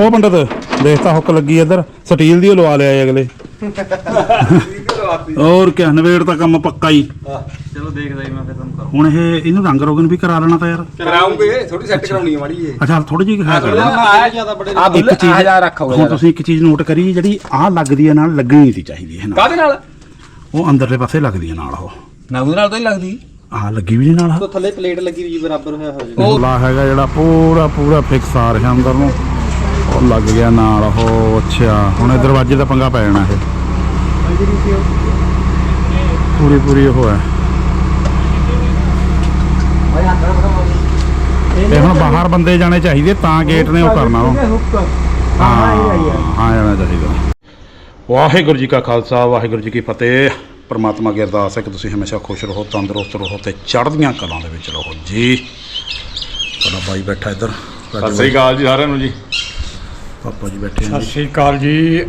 ਉਹ ਪੰਡਤ ਦੇਖਤਾ ਹੁੱਕ ਲੱਗੀ ਇੱਧਰ ਸਟੀਲ ਦੀ ਲਵਾ ਲਿਆ ਅਗਲੇ। ਹੋਰ ਕਿਆ ਨਵੇੜ ਤਾਂ ਕੰਮ ਪੱਕਾ ਹੀ। ਚਲੋ ਦੇਖਦਾ ਜੀ ਮੈਂ ਫਿਰ ਤੁਹਾਨੂੰ ਕਰਾਂ ਹੁਣ ਇਹ ਇਹਨੂੰ ਰੰਗ ਰੋਗਨ ਵੀ ਕਰਾ ਲੈਣਾ ਤਾਂ ਯਾਰ। ਕਰਾਉਂਗੇ ਥੋੜੀ ਸੈੱਟ ਕਰਾਉਣੀ ਹੈ ਮਾੜੀ ਇਹ ਅੱਛਾ ਥੋੜੀ ਜਿਹੀ ਹੈ ਕਰ ਆਇਆ ਜ਼ਿਆਦਾ ਬੜੇ ਆ ਇੱਕ ਚੀਜ਼ ਹਜ਼ਾਰ ਰੱਖ ਹੋਗਾ ਹੁਣ ਤੁਸੀਂ ਇੱਕ ਚੀਜ਼ ਨੋਟ ਕਰੀ ਜਿਹੜੀ ਆਹ ਲੱਗਦੀ ਹੈ ਨਾਲ ਲੱਗਣੀ ਨਹੀਂ ਸੀ ਚਾਹੀਦੀ ਹੈ ਨਾਲ ਕਾਹਦੇ ਨਾਲ? ਉਹ ਅੰਦਰਲੇ ਪਾਸੇ ਲੱਗਦੀ ਹੈ ਨਾਲ ਉਹ। ਨਾ ਉਹਦੇ ਨਾਲ ਤਾਂ ਹੀ ਲੱਗਦੀ? ਆਹ ਲੱਗੀ ਵੀ ਨਹੀਂ ਨਾਲ। ਤੋਂ ਥੱਲੇ ਪਲੇਟ ਲੱਗੀ ਵੀ ਜੀ ਬਰਾਬਰ ਹੋਇਆ ਹੋ ਜਾਵੇ ਉਹ ਲਾ ਹੈਗਾ ਜਿਹੜਾ ਪੂਰਾ ਪੂਰਾ ਫਿਕਸ ਆ ਰਿਹਾ ਅੰਦਰ ਨੂੰ। ਉਹ ਲੱਗ ਗਿਆ ਨਾਲ ਉਹ ਅੱਛਾ। ਹੁਣ ਇਹ ਦਰਵਾਜ਼ੇ ਦਾ ਪੰਗਾ ਪੈ ਜਾਣਾ ਇਹ। ਪੂਰੀ ਪੂਰੀ ਉਹ ਹੈ। ਇਹ ਹੁਣ ਬਾਹਰ ਬੰਦੇ ਜਾਣੇ ਚਾਹੀਦੇ ਤਾਂ ਗੇਟ ਨੇ ਉਹ ਕਰਨਾ ਉਹ ਹਾਂ ਹਾਂ ਜਾਣਾ ਚਾਹੀਦਾ। ਵਾਹਿਗੁਰੂ ਜੀ ਕਾ ਖਾਲਸਾ ਵਾਹਿਗੁਰੂ ਜੀ ਕੀ ਫਤਿਹ। ਪਰਮਾਤਮਾ ਕੀ ਅਰਦਾਸ ਹੈ ਕਿ ਤੁਸੀਂ ਹਮੇਸ਼ਾ ਖੁਸ਼ ਰਹੋ ਤੰਦਰੁਸਤ ਰਹੋ ਤੇ ਚੜ੍ਹਦੀਆਂ ਕਲਾਂ ਦੇ ਵਿੱਚ ਰਹੋ। ਜੀ। ਸਾਡਾ ਬਾਈ ਬੈਠਾ ਇੱਧਰ। ਸਤਿ ਸ੍ਰੀ ਅਕਾਲ ਜੀ ਸਾਰਿਆਂ ਨੂੰ ਜੀ। ਪਾਪਾ ਜੀ ਬੈਠੇ ਆ ਸਤਿ ਜੀ ਸ਼੍ਰੀ ਅਕਾਲ ਜੀ।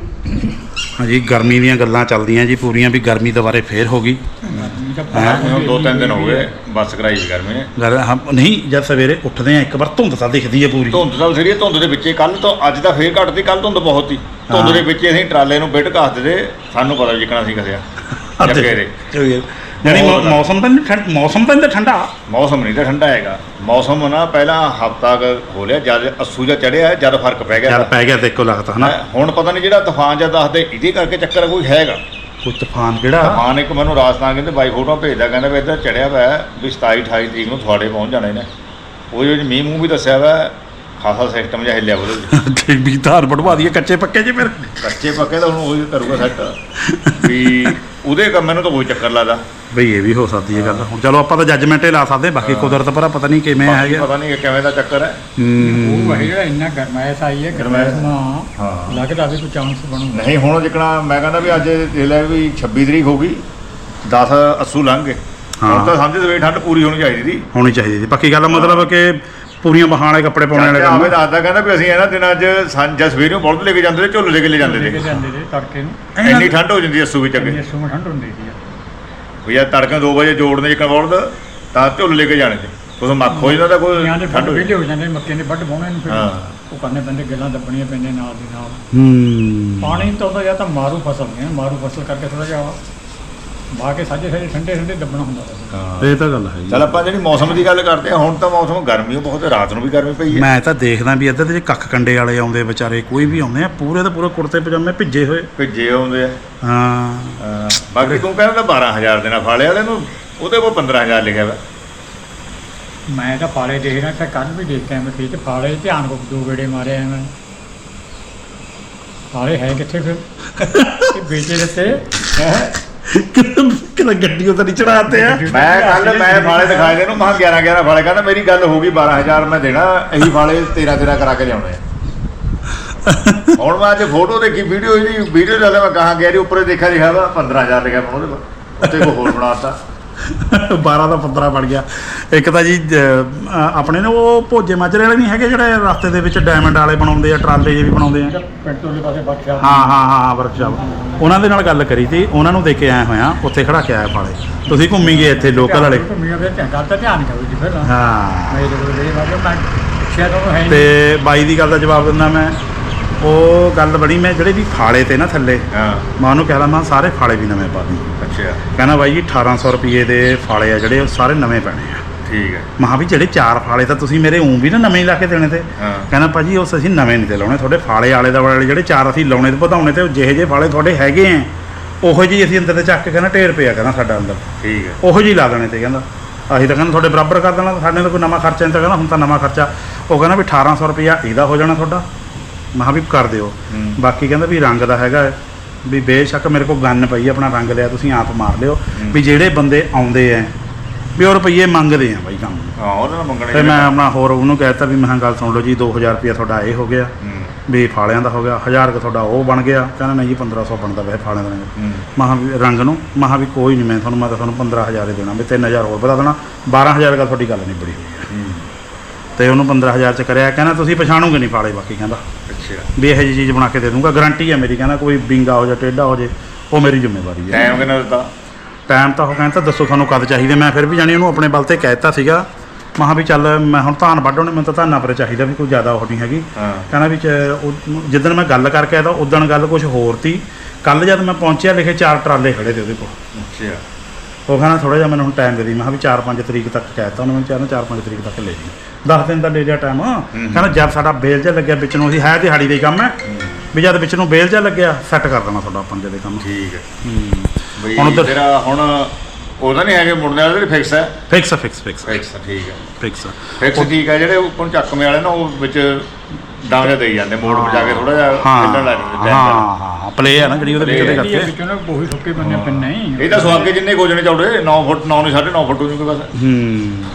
ਹਾਂਜੀ ਗਰਮੀ ਦੀਆਂ ਗੱਲਾਂ ਚੱਲਦੀਆਂ ਜੀ ਪੂਰੀਆਂ ਵੀ ਗਰਮੀ ਦੁਬਾਰੇ ਫੇਰ ਹੋ ਗਈ। ਮੈਨੂੰ ਦੋ ਤਿੰਨ ਦਿਨ ਹੋ ਗਏ ਬੱਸ ਕਰਾਈ ਸੀ ਗਰਮੀ ਨੇ। ਗਰ ਨਹੀਂ ਜਦ ਸਵੇਰੇ ਉੱਠਦੇ ਆ ਇੱਕ ਵਾਰ ਧੁੰਦ ਤਾਂ ਦਿਖਦੀ ਹੈ ਪੂਰੀ। ਧੁੰਦ ਤਾਂ ਸਰੀਏ ਧੁੰਦ ਦੇ ਵਿੱਚੇ ਕੱਲ ਤੋਂ ਅੱਜ ਤਾਂ ਫੇਰ ਘਟਦੀ ਕੱਲ ਧੁੰਦ ਬਹੁਤ ਸੀ। ਧੁੰਦ ਹਾਂ। ਦੇ ਵਿੱਚ ਅਸੀਂ ਟਰਾਲੇ ਨੂੰ ਬਿੱਟ ਘਾਸ ਦਿੱਤੇ ਸਾਨੂੰ ਪਤਾ ਜਿੱਕਣਾ ਸੀ ਕਸਿਆ। ਦੇ ਯਾਨੀ। ਮੌਸਮ ਤਾਂ ਨਹੀਂ ਠੰਡ ਮੌਸਮ ਤਾਂ ਨਹੀਂ ਠੰਡਾ? ਮੌਸਮ ਨਹੀਂ ਤਾਂ ਠੰਡਾ ਹੈਗਾ। ਮੌਸਮ ਨਾ ਪਹਿਲਾਂ ਹਫਤਾ ਹੋ ਲਿਆ ਜਦ ਅਸੂ ਜਾਂ ਚੜਿਆ ਜਦ ਫ਼ਰਕ ਪੈ ਗਿਆ ਯਾਰ ਪੈ ਗਿਆ ਦੇਖੋ ਲੱਗਦਾ ਹਨਾ? ਹੈਂ, ਹੁਣ ਪਤਾ ਨਹੀਂ ਜਿਹੜਾ ਤੂਫਾਨ ਜਾਂ ਦੱਸਦੇ ਇਹਦੇ ਕਰਕੇ ਚੱਕਰ ਕੋਈ ਹੈਗਾ। ਕੋਈ ਤੂਫਾਨ ਕਿਹੜਾ? ਤੂਫਾਨ ਇੱਕ ਮੈਨੂੰ ਰਾਜਸਥਾਨ ਕਹਿੰਦੇ ਬਾਈ ਫੋਟੋ ਭੇਜਦਾ ਕਹਿੰਦਾ ਵੀ ਇੱਧਰ ਚੜਿਆ ਹੋਇਆ ਹੈ, ਵੀ 27 28 ਤਰੀਕ ਨੂੰ ਤੁਹਾਡੇ ਪਹੁੰਚ ਜਾਣੇ ਨੇ। ਉਹ ਜੋ ਮੀਂਹ ਮੂੰਹ ਵੀ ਦੱਸਿਆ ਵਾ ਖਾਸਾ ਸਿਸਟਮ ਜਿਹਾ ਹਿੱਲਿਆ ਉਹਦੇ ਤੇ ਵੀ ਧਾਰ ਪੜਵਾ ਦਈਏ ਕੱਚੇ ਪੱਕੇ ਜੀ ਫਿਰ। ਕੱਚੇ ਪੱਕੇ ਤਾਂ ਹੁਣ ਉਹੀ ਕਰੂਗਾ ਸੈੱਟ ਵੀ ਉਹਦੇ ਕੰਮ ਮੈਨੂੰ ਤਾਂ ਕੋਈ ਚੱਕਰ ਲੱਗਦਾ। ਬਈ ਇਹ ਵੀ ਹੋ ਸਕਦੀ ਹੈ ਗੱਲ। ਹੁਣ ਚਲੋ ਆਪਾਂ ਤਾਂ ਜੱਜਮੈਂਟ ਹੀ ਲਾ ਸਕਦੇ ਬਾਕੀ ਕੁਦਰਤ ਪਰ ਪਤਾ ਨਹੀਂ ਕਿਵੇਂ ਬਾਕੀ ਹੈਗਾ। ਪਤਾ ਨਹੀਂ ਕਿਵੇਂ ਦਾ ਚੱਕਰ ਹੈ। ਹੂੰ। ਉਹ ਹੈ ਜਿਹੜਾ ਇੰਨਾ ਗਰਮੈਸ਼ ਆਈ ਹੈ ਗਰਮੈਸ਼। ਨਾ ਹਾਂ। ਲੱਗਦਾ ਵੀ ਕੋਈ ਚਾਂਸ ਬਣੂਗਾ ਨਹੀਂ ਹੁਣ ਜਿਕਣਾ ਮੈਂ ਕਹਿੰਦਾ ਵੀ ਅੱਜ ਦੇਖ ਲੈ ਵੀ 26 ਤਰੀਕ ਹੋ ਗਈ 10 ਅਸੂ ਲੰਘ ਗਏ। ਹਾਂ। ਹੁਣ ਤਾਂ ਸਮਝ ਸਵੇ ਠੰਡ ਪੂਰੀ ਹੋਣੀ ਚਾਹੀਦੀ ਸੀ। ਹੋਣੀ ਚਾਹੀਦੀ ਸੀ। ਪੱਕੀ ਗੱਲ ਮਤਲਬ ਕਿ ਪੂਰੀਆਂ ਬਹਾਂ ਵਾਲੇ ਕੱਪੜੇ ਪਾਉਣੇ ਵਾਲੇ ਆਵੇ ਕੰਮ। ਦੱਸਦਾ ਕਹਿੰਦਾ ਵੀ ਅਸੀਂ ਇਹਨਾਂ ਦਿਨਾਂ 'ਚ ਸਾਂ- ਜਾਂ ਸਵੇਰ ਨੂੰ ਬੁਲਦ ਲੈ ਕੇ ਜਾਂਦੇ ਤੇ ਝੋਲੇ ਲੈ ਕੇ ਲੈ ਜਾਂਦੇ ਲੈ ਕੇ ਤੇ ਜਾਂਦੇ ਨੇ ਤੜਕੇ ਨੂੰ। ਇੰਨੀ ਠੰਡ ਹੋ ਜਾਂਦੀ ਹੈ ਅਸੂ ਵਿੱਚ ਅੱਗੇ। ਇੰਨੀ ਸੂਮ ਠੰਡ ਹੁੰਦੀ ਸੀ। ਵੀ ਯਾਰ ਤੜਕੇ 2 ਵਜੇ ਜੋੜਨੇ ਜਿਕਣ ਬੁਲਦ ਤਾਂ ਝੋਲੇ ਲੈ ਕੇ ਜਾਣੇ ਤੇ ਕੁਝ ਮੱਖ ਹੋ ਜਾਂਦਾ ਤਾਂ ਕੋਈ ਠੰਡ ਹੋ ਵਿਹਲੇ ਹੋ ਜਾਂਦੇ ਮੱਕੇ ਦੇ ਵੱਢ ਪਾਉਣੇ ਨੂੰ ਫਿਰ। ਹਾਂ। ਉਹ ਕਰਨੇ ਪੈਂਦੇ ਗੱਲਾਂ ਦੱਬਣੀਆਂ ਪੈਂਦੀਆਂ ਨਾਲ ਦੀ ਨਾਲ। ਹੂੰ। ਪਾਣੀ ਤਾਂ ਉਹਦਾ ਜਾਂ ਤਾਂ ਮਾਰੂ ਫਸਲ ਨੇ ਮਾਰੂ ਫਸਲ ਕਰਕੇ ਥੋੜਾ ਜਿਹਾ ਕੇ ਸਾਜੇ ਸਾਜੇ ਠੰਡੇ ਠੰਡੇ ਦੱਬਣਾ ਹੁੰਦਾ ਸੀ ਹਾਂ। ਇਹ ਤਾਂ ਗੱਲ ਹੈ ਚੱਲ ਆਪਾਂ ਜਿਹੜੀ ਮੌਸਮ ਦੀ ਗੱਲ ਕਰਦੇ ਹਾਂ ਹੁਣ ਤਾਂ ਮੌਸਮ ਗਰਮੀ ਓ ਬਹੁਤ ਹੈ, ਰਾਤ ਨੂੰ ਵੀ ਗਰਮੀ ਪਈ ਹੈ। ਮੈਂ ਤਾਂ ਦੇਖਦਾ ਵੀ ਇੱਧਰ ਦੇ ਜੇ ਕੱਖ ਕੰਡੇ ਵਾਲੇ ਆਉਂਦੇ ਵਿਚਾਰੇ ਕੋਈ ਵੀ ਆਉਂਦੇ ਆ ਪੂਰੇ ਤਾਂ ਪੂਰੇ ਕੁੜਤੇ ਪਜਾਮੇ ਭਿੱਜੇ ਹੋਏ। ਭਿੱਜੇ ਆਉਂਦੇ ਆ। ਹਾਂ। ਹਾਂ, ਬਾਕੀ ਤੂੰ ਕਹਿੰਦਾ 12000 ਦੇਣਾ ਫਾਲੇ ਵਾਲੇ ਨੂੰ ਉਹਦੇ ਕੋਲ 15000 ਲਿਖਿਆ ਵਾ। ਮੈਂ ਤਾਂ ਪਾਲੇ ਦੇਖ ਰਿਹਾ ਤਾਂ ਕੱਲ ਵੀ ਦੇਖ ਕੇ ਮੈਂ ਖੇਤ ਪਾਲੇ ਧਿਆਨ ਕੋ ਦੋ ਗੇੜੇ ਮਾਰੇ ਆ ਮੈਂ। ਪਾਲੇ ਹੈ ਕਿੱਥੇ ਫਿਰ? ਇਹ ਵੇਚੇ ਦਿੱਤੇ? ਹੈਂ? ਕਿਤੇ ਗੱਡੀਆਂ ਤਾਂ ਨਹੀਂ ਚੜਾਤੇ ਆ? ਮੈਂ ਕੱਲ ਮੈਂ ਫਾਲੇ ਦਿਖਾਏ ਦੇ ਨੂੰ ਮਹਾ 11 11 ਫਾਲੇ, ਕਹਿੰਦਾ ਮੇਰੀ ਗੱਲ ਹੋ ਗਈ 12000 ਮੈਂ ਦੇਣਾ, ਇਹੀ ਫਾਲੇ 13 13 ਕਰਾ ਕੇ ਲਿਆਉਣੇ ਆ। ਹੁਣ ਮੈਂ ਅੱਜ ਫੋਟੋ ਦੇਖੀ ਵੀਡੀਓ ਇਹਦੀ ਵੀਡੀਓ ਜਦ ਮੈਂ ਕਹਾਂ ਗਿਆ ਜੀ, ਉੱਪਰੇ ਦੇਖਿਆ ਲਿਖਿਆ ਵਾ 15000 ਲਿਖਿਆ ਮੈਂ ਉਹਦੇ ਉੱਤੇ ਕੋ ਹੋਰ ਬਣਾਤਾ 12 ਦਾ 15 ਬਣ ਗਿਆ। ਇੱਕ ਤਾਂ ਜੀ ਆਪਣੇ ਨੇ ਉਹ ਭੋਜੇ ਮਾਜਰੇ ਵਾਲੇ ਨਹੀਂ ਹੈਗੇ ਜਿਹੜੇ ਰਸਤੇ ਦੇ ਵਿੱਚ ਡਾਇਮੰਡ ਵਾਲੇ ਬਣਾਉਂਦੇ ਆ ਟਰਾਲੇ ਜੇ ਵੀ ਬਣਾਉਂਦੇ ਆ? ਪਾਸੇ ਬਖਸ਼ਾ ਹਾਂ ਹਾਂ ਹਾਂ ਵਰਕਸ਼ਾਪ ਉਹਨਾਂ ਦੇ ਨਾਲ ਗੱਲ ਕਰੀ ਤੀ ਉਹਨਾਂ ਨੂੰ ਦੇ ਕੇ ਆਏ ਹੋਇਆ ਉੱਥੇ ਖੜਾ ਕੇ ਆਇਆ ਫਾਲੇ ਤੁਸੀਂ ਘੁੰਮੀ ਗਏ ਇੱਥੇ ਲੋਕਲ ਵਾਲੇ? ਹਾਂ। ਤੇ ਬਾਈ ਦੀ ਗੱਲ ਦਾ ਜਵਾਬ ਦਿੰਦਾ ਮੈਂ। ਉਹ ਗੱਲ ਬਣੀ ਮੈਂ ਜਿਹੜੇ ਵੀ ਫਾਲੇ ਤੇ ਨਾ ਥੱਲੇ ਹਾਂ। ਮੈਂ ਉਹਨੂੰ ਕਹਿ ਮੈਂ ਸਾਰੇ ਫਾਲੇ ਵੀ ਨਵੇਂ ਪਾ ਦੀ। ਅੱਛਾ। ਕਹਿੰਦਾ ਬਾਈ ਜੀ 1800 ਰੁਪਏ ਦੇ ਫਾਲੇ ਆ ਜਿਹੜੇ ਉਹ ਸਾਰੇ ਨਵੇਂ ਪੈਣੇ ਆ। ਠੀਕ ਹੈ। ਮਹਾ ਵੀ ਜਿਹੜੇ ਚਾਰ ਫਾਲੇ ਤਾਂ ਤੁਸੀਂ ਮੇਰੇ ਉਂ ਵੀ ਨਾ ਨਵੇਂ ਹੀ ਲਾ ਕੇ ਦੇਣੇ ਤੇ। ਕਹਿੰਦਾ ਭਾਜੀ ਉਸ ਅਸੀਂ ਨਵੇਂ ਨਹੀਂ ਤੇ ਲਾਉਣੇ ਤੁਹਾਡੇ ਫਾਲੇ ਵਾਲੇ ਦਾ ਵਾਲੇ ਜਿਹੜੇ ਚਾਰ ਅਸੀਂ ਲਾਉਣੇ ਤੇ ਵਧਾਉਣੇ ਤੇ ਜਿਹੇ ਜਿਹੇ ਫਾਲੇ ਤੁਹਾਡੇ ਹੈਗੇ ਆ ਉਹੋ ਜਿਹੀ ਅਸੀਂ ਅੰਦਰ ਤੇ ਚੱਕ ਕੇ ਕਹਿੰਦਾ ਢੇਰ ਪਿਆ ਕਹਿੰਦਾ ਸਾਡਾ ਅੰਦਰ। ਠੀਕ ਹੈ। ਉਹੋ ਜਿਹੀ ਲਾ ਦੇਣੇ ਤੇ ਕਹਿੰਦਾ। ਅਸੀਂ ਤਾਂ ਕਹਿੰਦਾ ਤੁਹਾਡੇ ਬਰਾਬਰ ਕਰ ਦੇਣਾ ਸਾਡੇ ਤਾਂ ਕੋਈ ਨਵਾਂ ਖਰਚਾ ਨਹੀਂ ਤਾਂ ਕਹਿੰਦਾ ਹੁਣ ਤਾਂ ਨਵਾਂ ਖਰਚਾ। ਉਹ ਕਹਿੰਦਾ ਵੀ 1800 ਰੁਪਇਆ ਇਹਦਾ ਹੋ ਜਾਣਾ ਤੁਹਾਡਾ। ਮਹਾ ਵੀ ਕਰ ਦਿਓ। ਬਾਕੀ ਕਹਿੰਦਾ ਵੀ ਰੰਗ ਦਾ ਹੈਗਾ। ਹੈ, ਵੀ ਬੇਸ਼ੱਕ ਮੇਰੇ ਕੋਲ ਗੰਨ ਪਈ ਹੈ, ਆਪਣਾ ਰੰਗ ਲਿਆ ਤੁਸੀਂ ਆਪ ਮਾਰ ਲਿਓ। ਵੀ ਜਿਹੜੇ ਬੰਦੇ ਆਉਂਦੇ ਆ ਵੀ ਉਹ ਰੁਪਈਏ ਮੰਗਦੇ ਆ ਬਾਈ ਕੰਮ। ਹਾਂ ਉਹਨਾਂ ਨੂੰ ਮੰਗਣੇ ਤੇ ਮੈਂ ਆਪਣਾ ਹੋਰ ਉਹਨੂੰ ਕਹਿਤਾ ਵੀ ਮੈਂ ਕਿਹਾ ਗੱਲ ਸੁਣ ਲਓ ਜੀ 2000 ਰੁਪਇਆ ਤੁਹਾਡਾ ਇਹ ਹੋ ਗਿਆ। ਹੂੰ, ਵੀ ਫਾਲਿਆਂ ਦਾ ਹੋ ਗਿਆ 1000 ਕ ਤੁਹਾਡਾ ਉਹ ਬਣ ਗਿਆ। ਕਹਿੰਦਾ ਨਹੀਂ ਜੀ 1500 ਬਣਦਾ ਵੈਸੇ ਫਾਲਿਆਂ ਦਾ ਰੰਗ। ਹੂੰ। ਮਹਾ ਵੀ ਰੰਗ ਨੂੰ ਮਹਾ ਵੀ ਕੋਈ ਨਹੀਂ ਮੈਂ ਤੁਹਾਨੂੰ ਮੈਂ ਤਾਂ ਤੁਹਾਨੂੰ 15000 ਹੀ ਦੇਣਾ ਵੀ 3000 ਹੋਰ ਵਧਾ ਦੇਣਾ। 12000 ਦਾ ਤੁਹਾਡੀ ਗੱਲ ਨਹੀਂ ਬੜੀ ਹੋਈ ਹੈ। ਹੂੰ, ਤੇ ਉਹਨੂੰ 15000 ਚ ਕਰਿਆ ਕਹਿੰਦਾ ਤੁਸੀਂ ਪਛਾਣੋਗੇ ਨਹੀਂ ਫਾਲੇ ਬਾਕੀ ਕਹਿੰਦਾ। ਅੱਛਾ ਵੀ ਇਹੋ ਜਿਹੀ ਚੀਜ਼ ਬਣਾ ਕੇ ਦੇ ਦੂੰਗਾ। ਗਾਰੰਟੀ ਹੈ ਮੇਰੀ ਕਹਿੰਦਾ ਕੋਈ ਬਿੰਗਾ ਹੋ ਜਾ ਟੇਢਾ ਹੋ ਜੇ ਉਹ ਮੇਰੀ ਜ਼ਿੰਮੇਵਾਰੀ ਹੈ। ਟਾਈਮ ਕਿੰਨਾ ਦਿੱਤਾ? ਟਾਈਮ ਤਾਂ ਉਹ ਕਹਿੰਦਾ ਦੱਸੋ ਤੁਹਾਨੂੰ ਕਦ ਚਾਹੀਦੇ। ਮੈਂ ਫਿਰ ਵੀ ਜਾਣੀ ਉਹਨੂੰ ਆਪਣੇ ਬਲ ਤੇ ਕਹਿਤਾ ਸੀਗਾ। ਮਹਾ ਵੀ ਚੱਲ ਮੈਂ ਹੁਣ ਧਾਨ ਵੱਢ ਹੋਣੇ ਮੈਨੂੰ ਤਾਂ ਧਾਨਾਂ ਪਰ ਚਾਹੀਦਾ ਵੀ ਕੋਈ ਜ਼ਿਆਦਾ ਉਹ ਨਹੀਂ ਹੈਗੀ। ਹਾਂ। ਕਹਿੰਦਾ ਵੀ ਚ- ਉਹ- ਜਿੱਦਣ ਮੈਂ ਗੱਲ ਕਰਕੇ ਆਇਆ ਤਾਂ ਉਦੋਂ ਗੱਲ ਕੁਝ ਹੋਰ ਤੀ। ਕੱਲ ਜਦ ਮੈਂ ਪਹੁੰਚਿਆ ਲਿਖੇ ਚਾਰ ਟਰਾਲੇ ਖੜੇ ਤੇ ਉਹਦੇ ਕੋਲ। ਅੱਛਾ। ਉਹ ਕਹਿੰਦਾ ਥੋੜਾ ਜਿਹਾ ਮੈਨੂੰ ਹੁਣ ਟਾਈਮ ਦੇ ਦੀ ਮੈਂ ਕਿਹਾ ਵੀ 4-5 ਤਰੀਕ ਤੱਕ ਕਹਿਤਾ ਉਹਨੇ ਮੈਨੂੰ ਚਾਹਨਾ 4-5 ਤਰੀਕ ਤੱਕ ਲੈ ਜੀ 10 ਦਿਨ ਦਾ ਲੈ ਲਿਆ ਟਾਈਮ ਕਹਿੰਦਾ ਜਦ ਸਾਡਾ ਬੇਲ ਜਿਹਾ ਲੱਗਿਆ ਵਿੱਚ ਨੂੰ ਅਸੀਂ ਹੈ ਦਿਹਾੜੀ ਦਾ ਕੰਮ ਹੈ। ਵੀ ਜਦ ਵਿੱਚ ਨੂੰ ਬੇਲ ਜਿਹਾ ਲੱਗਿਆ ਸੈੱਟ ਕਰ ਦੇਣਾ ਤੁਹਾਡਾ ਆਪਾਂ ਜਦੇ ਕੰਮ। ਠੀਕ ਹੈ। ਹੁਣ ਉੱਧਰ- ਤੇਰਾ ਹੁਣ ਉਹਦਾ ਨਹੀਂ ਹੈਗੇ ਮੁੰਡੇ ਵਾਲੇ ਜਿਹੜੇ ਫਿਕਸ ਹੈ। ਫਿਕਸ ਫਿਕਸ ਫਿਕਸ ਫਿਕਸ ਠੀਕ ਹੈ ਫਿਕਸ ਫਿਕਸ ਠੀਕ ਹੈ ਜਿਹੜੇ ਉੱਪਰ ਚੱਕਵੇਂ ਵਾਲੇ ਨਾ ਉਹ ਵਿੱਚ ਡਾਂਗ ਦੇਈ ਜਾਂਦੇ ਮੋੜ ਵਜਾ ਕੇ ਥੋੜਾ ਜਿਹਾ ਹਿੱਲਣ ਲੱਗ ਜਾਂਦੇ ਹਾਂ। ਹਾਂ। ਪਲੇ ਹੈ ਨਾ ਜਿਹੜੀ ਉਹਦੇ ਵਿੱਚ ਹੈ। ਇਹ ਕਰਕੇ ਵਿੱਚੋਂ ਨਾ ਉਹੀ ਸੁੱਕੇ ਬੰਨੇ ਪਿੰਨੇ ਇਹ ਤਾਂ ਸਵਾਗੇ ਜਿੰਨੇ ਕੋਜਣੇ ਚੌੜੇ 9 ਫੁੱਟ 9 ਨਹੀਂ 9.5 ਫੁੱਟ ਹੋ ਜੂਗੇ ਬਸ। ਹੂੰ।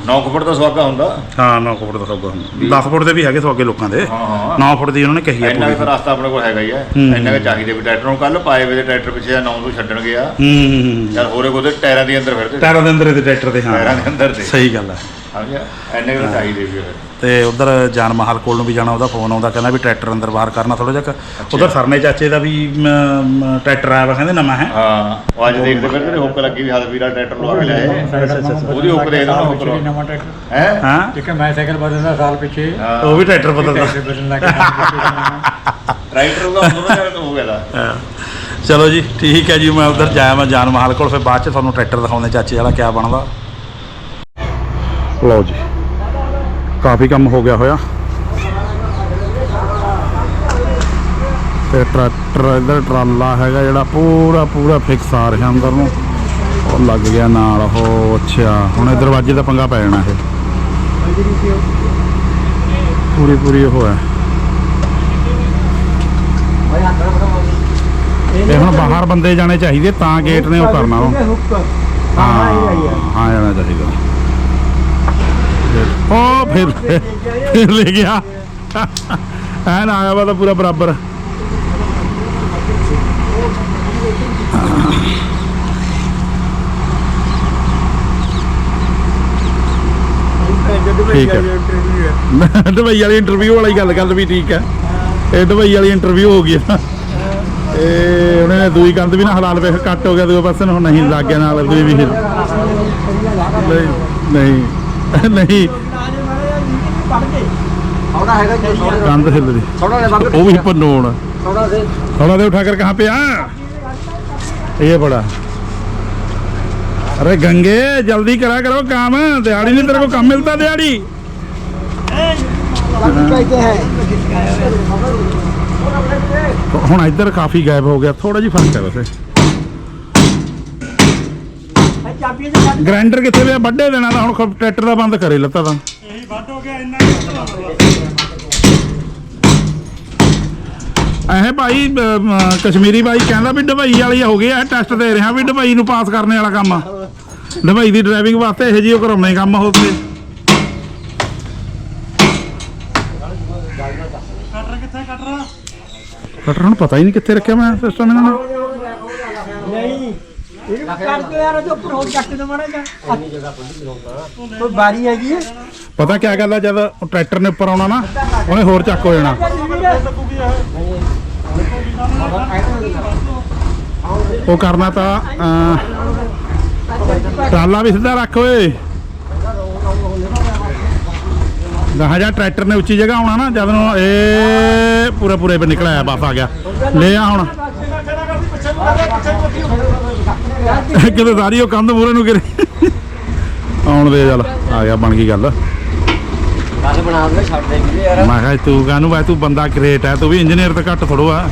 9 ਫੁੱਟ ਦਾ ਸਵਾਗਾ ਹੁੰਦਾ। ਹਾਂ 9 ਫੁੱਟ ਦਾ ਸੌਗਾ ਹੁੰਦਾ। 10 ਫੁੱਟ ਦੇ ਵੀ ਹੈਗੇ ਸੌਗੇ ਲੋਕਾਂ ਦੇ। ਹਾਂ, ਹਾਂ। 9 ਫੁੱਟ ਦੀ ਉਹਨਾਂ ਨੇ ਕਹੀ ਹੈ ਇੰਨਾ ਕੁ ਤਾਂ ਰਸਤਾ ਆਪਣੇ ਕੋਲ ਹੈਗਾ ਹੀ ਹੈ ਹੂੰ। ਇੰਨਾ ਕੁ ਚਾਹੀਦੇ ਵੀ ਟਰੈਕਟਰ ਨੂੰ ਕੱਲ ਪਾਏ ਵੇ ਦੇ ਟਰੈਕਟਰ ਪਿੱਛੇ 9 ਤੋਂ ਛੱਡਣ ਗਿਆ ਹੂੰ ਯਾਰ ਹੋਰੇ ਕੋਦੇ ਟਾਇਰਾਂ ਦੇ ਅੰਦਰ ਫਿਰਦੇ। ਟਾਇਰਾਂ ਦੇ ਅੰਦਰ ਇਹਦੇ ਟਰੈਕਟਰ ਦੇ ਟਾਇਰਾਂ ਹਾਂ ਦੇ ਅੰਦਰ ਦੇ। ਸਹੀ ਗੱਲ ਹੈ ਕੁ ਤਾਂ ਵੀ ਉਧਰ ਜਾਨ ਮਹਲ ਕੋਲ ਨੂੰ ਵੀ ਜਾਣਾ ਉਹਦਾ ਫੋਨ ਆਉਂਦਾ ਕਹਿੰਦਾ ਵੀ ਟਰੈਕਟਰ ਅੰਦਰ ਬਾਹਰ ਕਰਨਾ ਥੋੜਾ ਜਿਹਾ ਉਧਰ ਸਰਨੇ ਚਾਚੇ ਦਾ ਵੀ ਮ, ਮ, ਟਰੈਕਟਰ ਆਇਆ ਵਾ ਕਹਿੰਦੇ ਨਵਾਂ ਹੈ। ਹਾਂ ਉਹ ਅੱਜ ਦੇਖਦੇ ਫਿਰ ਜਿਹੜੇ ਹੁੱਕ ਲੱਗੀ ਵੀ ਹਲ ਵੀਰਾ ਟਰੈਕਟਰ ਲਵਾ ਕੇ ਲਿਆਏ। ਉਹਦੀ ਹੁੱਕ ਦੇ ਦੇਣਾ ਹੁੱਕ ਲਵਾ ਨਵਾਂ ਟਰੈਕਟਰ। ਹੈ? ਹਾਂ। ਇੱਕ ਮੈਂ ਸਾਈਕਲ ਬਦਲਦਾ ਸਾਲ ਪਿੱਛੇ। ਹਾਂ। ਉਹ ਵੀ ਟਰੈਕਟਰ ਬਦਲਦਾ। ਟਰੈਕਟਰ ਬਦਲਣ ਲੱਗ ਗਿਆ ਟਰੈਕਟਰ ਦਾ ਹੁੰਦਾ ਨਾ ਹੋ ਗਿਆ ਦਾ ਹਾਂ। ਚਲੋ ਜੀ ਠੀਕ ਹੈ ਜੀ ਮੈਂ ਉਧਰ ਜਾਇਆ ਮੈਂ ਜਾਨ ਮਹਲ ਕੋਲ ਫਿਰ ਬਾਅਦ ਚ ਤੁਹਾਨੂੰ ਟਰੈਕਟਰ ਦਿਖਾਉਂਦੇ ਚਾਚੇ ਵਾਲਾ ਕਿਆ ਬਣਦਾ। ਲਓ ਜੀ। ਕਾਫੀ ਕੰਮ ਹੋ ਗਿਆ ਹੋਇਆ। ਤੇ ਟਰੈਕਟਰ ਇਧਰ ਟਰਾਲਾ ਹੈਗਾ ਜਿਹੜਾ ਪੂਰਾ ਪੂਰਾ ਫਿਕਸ ਆ ਰਿਹਾ ਅੰਦਰ ਨੂੰ। ਉਹ ਲੱਗ ਗਿਆ ਨਾਲ ਉਹ ਅੱਛਾ। ਹੁਣ ਇਹ ਦਰਵਾਜ਼ੇ ਦਾ ਪੰਗਾ ਪੈ ਜਾਣਾ ਇਹ। ਪੂਰੀ ਪੂਰੀ ਉਹ ਹੈ। ਇਹ ਹੁਣ ਬਾਹਰ ਬੰਦੇ ਜਾਣੇ ਚਾਹੀਦੇ ਤਾਂ ਗੇਟ ਨੇ ਉਹ ਕਰਨਾ ਉਹ ਹਾਂ ਹਾਂ ਜਾਣਾ ਚਾਹੀਦਾ। ਉਹ ਫਿਰ ਫਿਰ ਲੈ ਗਿਆ। ਐ ਆਇਆ ਵਾ ਤਾਂ ਪੂਰਾ ਬਰਾਬਰ। ਠੀਕ ਹੈ। ਦੁਬਈ ਵਾਲੀ ਇੰਟਰਵਿਊ ਵਾਲੀ ਗੱਲ ਗੱਲ ਵੀ ਠੀਕ ਹੈ। ਇਹ ਦੁਬਈ ਵਾਲੀ ਇੰਟਰਵਿਊ ਹੋ ਗਈ ਨਾ ਇਹ ਉਹਨੇ ਦੂਈ ਕੰਧ ਵੀ ਨਾ ਹਲਾਲ ਵੇਖ, ਕੱਟ ਹੋ ਗਿਆ, ਦੂਏ ਪਾਸੇ ਨੂੰ ਹੁਣ ਨਹੀਂ ਲੱਗ ਗਿਆ ਨਾਲ, ਦੂਈ ਵੀ ਹਿਲ ਨਹੀਂ ਨਹੀਂ। ਨਹੀਂ ਥੋੜਾ ਹੈਗਾ ਜੀ ਥੋੜਾ ਕੰਧ ਹਿੱਲ ਰਹੀ ਥੋੜਾ ਲੈ ਉਹ ਵੀ ਪਨੋਣ ਥੋੜਾ ਸੇ थोड़ा दे उठा कर कहाँ पे आ ये पड़ा अरे गंगे जल्दी करा करो काम दिहाड़ी नहीं तेरे को काम मिलता दिहाड़ी कहते हैं ਹੁਣ ਇੱਧਰ ਕਾਫੀ ਗਾਇਬ ਹੋ ਗਿਆ ਥੋੜਾ ਜਿਹਾ ਫਰਕ ਹੈ ਵੈਸੇ ਗ੍ਰਾਈਂਡਰ ਕਿੱਥੇ ਪਿਆ ਵੱਡੇ ਦੇਣਾ ਤਾਂ ਹੁਣ ਤਾਂ ਇਹ ਭਾਈ ਕਸ਼ਮੀਰੀ ਭਾਈ ਕਹਿੰਦਾ ਵੀ ਦੁਬਈ ਵਾਲੀ ਹੋ ਗਈ ਆ ਟੈਸਟ ਦੇ ਰਿਹਾ ਵੀ ਦੁਬਈ ਨੂੰ ਪਾਸ ਕਰਨੇ ਵਾਲਾ ਕੰਮ ਆ। ਦੁਬਈ ਦੀ ਡਰਾਈਵਿੰਗ ਵਾਸਤੇ ਇਹੋ ਜਿਹੀ ਉਹ ਕਰਾਉਣੇ ਕੰਮ ਹੋਵੇ ਕਟਰ ਹੁਣ ਪਤਾ ਹੀ ਨਹੀਂ ਕਿੱਥੇ ਰੱਖਿਆ ਮੈਂ ਸਿਸਟਮ ਇਹਨਾਂ ਨੇ। ਇਹ ਕਰਕੇ ਯਾਰ ਜੋ ਉੱਪਰ ਹੋਰ ਚੱਕ ਦੇ ਮਾੜਾ ਜਿਹਾ। ਕੋਈ ਬਾਰੀ ਹੈਗੀ ਹੈ। ਪਤਾ ਕੀ ਗੱਲ ਆ ਜਦ ਉਹ ਟਰੈਕਟਰ ਨੇ ਉੱਪਰ ਆਉਣਾ ਨਾ ਉਹਨੇ ਹੋਰ ਚੱਕ ਹੋ ਜਾਣਾ। ਉਹ ਕਰਨਾ ਤਾਂ ਅਹ, ਟਰਾਲਾ ਵੀ ਸਿੱਧਾ ਰੱਖ ਓਏ। ਗਾਹਾਂ ਜਾ ਟਰੈਕਟਰ ਨੇ ਉੱਚੀ ਜਗ੍ਹਾ ਆਉਣਾ ਨਾ ਜਦ ਨੂੰ ਇਹ ਪੂਰੇ ਪੂਰੇ ਪੇ ਨਿਕਲ ਆਇਆ ਆ ਗਿਆ। ਲੈ ਆ ਹੁਣ। ਕਿਤੇ ਸਾਰੀ ਉਹ ਕੰਧ ਮੂਰੇ ਨੂੰ ਗਿਰੇ। ਆਉਣ ਦੇ ਚੱਲ ਆ ਗਿਆ ਬਣ ਗਈ ਗੱਲ। ਗੱਲ ਬਣਾ ਦੇ ਛੱਡ ਦੇ ਵੀਰੇ ਯਾਰ। ਮੈਂ ਕਿਹਾ ਤੂੰ ਕਾਹਨੂੰ ਬਾਈ ਤੂੰ ਬੰਦਾ ਗ੍ਰੇਟ ਹੈ ਤੂੰ ਵੀ ਇੰਜੀਨੀਅਰ ਤਾਂ ਘੱਟ ਥੋੜੋ ਆ।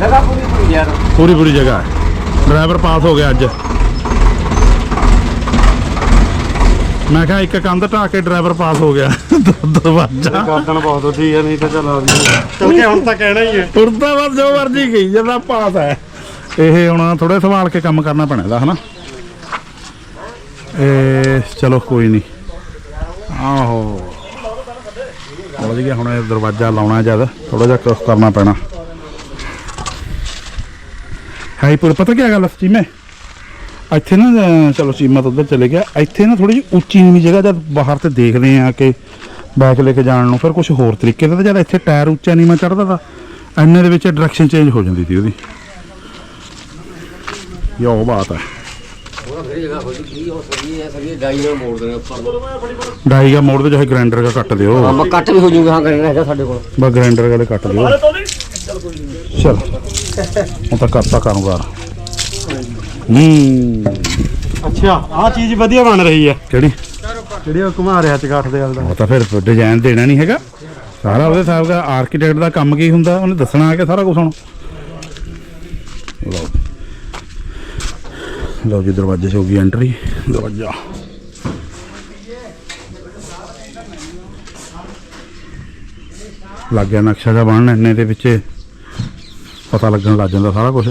ਲਗਾ ਪੂਰੀ ਪੂਰੀ ਯਾਰ ਪੂਰੀ ਪੂਰੀ ਜਗ੍ਹਾ ਡਰਾਈਵਰ ਪਾਸ ਹੋ ਗਿਆ ਅੱਜ। ਮੈਂ ਕਿਹਾ ਇੱਕ ਕੰਧ ਢਾ ਕੇ ਡਰਾਈਵਰ ਪਾਸ ਹੋ ਗਿਆ। ਦਰਵਾਜ਼ਾ। ਗਾਦਣ ਬਹੁਤ ਉੱਠੀ ਹੈ ਨਹੀਂ ਤਾਂ ਚੱਲ ਆ ਵੀ ਚੱਲ ਕੇ ਹੁਣ ਤਾਂ ਕਹਿਣਾ ਹੀ ਹੈ। ਉਰਦਾ ਬਸ ਜੋ ਮਰਜ਼ੀ ਗਈ ਜਦਾ ਪਾਸ ਹੈ। ਇਹ ਹੁਣ ਥੋੜਾ ਸੰਭਾਲ ਕੇ ਕੰਮ ਕਰਨਾ ਪੈਣਾ ਇਹਦਾ, ਹਨਾ? ਇਹ ਚਲੋ ਕੋਈ ਨਹੀਂ। ਆਹੋ। ਸਮਝ ਗਿਆ ਹੁਣ ਇਹ ਦਰਵਾਜ਼ਾ ਲਾਉਣਾ ਜਦ ਥੋੜਾ ਜਿਹਾ ਕੁਛ ਕਰਨਾ ਪੈਣਾ। ਹਾਈ ਪਰ ਪਤਾ ਕੀ ਗੱਲ ਚੀਮੇ? ਇੱਥੇ ਨਾ, ਚਲੋ ਸੀਮਾ ਤਾਂ ਉੱਧਰ ਚਲੇ ਗਿਆ। ਇੱਥੇ ਨਾ ਥੋੜੀ ਜਿਹੀ ਉੱਚੀ ਨੀਵੀਂ ਜਗ੍ਹਾ, ਜਦ ਬਾਹਰ ਤੇ ਦੇਖਦੇ ਆ ਕਿ ਬੈਕ ਲੈ ਕੇ ਜਾਣ ਨੂੰ, ਫਿਰ ਕੁਝ ਹੋਰ ਤਰੀਕੇ ਦਾ ਜਦ ਇੱਥੇ ਟਾਇਰ ਉੱਚਾ ਨੀਵਾਂ ਚੜਦਾ ਤਾਂ, ਐਨੇ ਦੇ ਵਿੱਚ ਡਾਇਰੈਕਸ਼ਨ ਚੇਂਜ ਹੋ ਜਾਂਦੀ ਸੀ ਉਹਦੀ। ਇਹ ਉਹ ਬਾਤ ਹੈ। ਫਿਰ ਜਗ੍ਹਾ ਹੋ ਜੂਗੀ ਉਹ ਸਭੀ ਹੈ ਸਭੀ ਡਾਈ ਨਾਲ ਮੋੜ ਦੇਣਾ ਉੱਪਰ ਡਾਈ ਦਾ ਮੋੜ ਦੇ ਚਾਹੇ ਗ੍ਰਾਈਂਡਰ ਦਾ ਕੱਟ ਦਿਓ। ਹਾਂ ਕੱਟ ਵੀ ਹੋ ਜੂਗਾ ਹਾਂ ਕਰਨਾ ਹੈਗਾ ਸਾਡੇ ਕੋਲ। ਬਸ ਗ੍ਰਾਈਂਡਰ ਵਾਲੇ ਕੱਟ ਦਿਓ। ਚਲ ਹੁਣ ਤਾਂ ਕਰਤਾ ਕਾਰੋਬਾਰ। ਹੂੰ। ਅੱਛਾ ਆਹ ਚੀਜ਼ ਵਧੀਆ ਬਣ ਰਹੀ ਹੈ। ਕਿਹੜੀ? ਜਿਹੜੀ ਉਹ ਘੁਮਾ ਰਿਹਾ ਚਗਾਠ ਦੇ ਗੱਲ ਦਾ। ਉਹ ਤਾਂ ਫਿਰ ਡਿਜ਼ਾਈਨ ਦੇਣਾ ਨਹੀਂ ਹੈਗਾ। ਸਾਰਾ ਉਹਦੇ ਹਿਸਾਬ ਦਾ ਆਰਕੀਟੈਕਟ ਦਾ ਕੰਮ ਕੀ ਹੁੰਦਾ ਉਹਨੇ ਦੱਸਣਾ ਆ ਕੇ ਸਾਰਾ ਕੁਝ ਹੁਣ। ਲਓ। ਲਓ ਜੀ, ਦਰਵਾਜ਼ੇ 'ਚ ਹੋ ਗਈ ਐਂਟਰੀ ਦਰਵਾਜ਼ਾ। ਲੱਗ ਗਿਆ ਨਕਸ਼ਾ ਜਿਹਾ ਬਣਨ, ਇੰਨੇ ਦੇ ਵਿੱਚ ਪਤਾ ਲੱਗਣ ਲੱਗ ਜਾਂਦਾ ਸਾਰਾ ਕੁਝ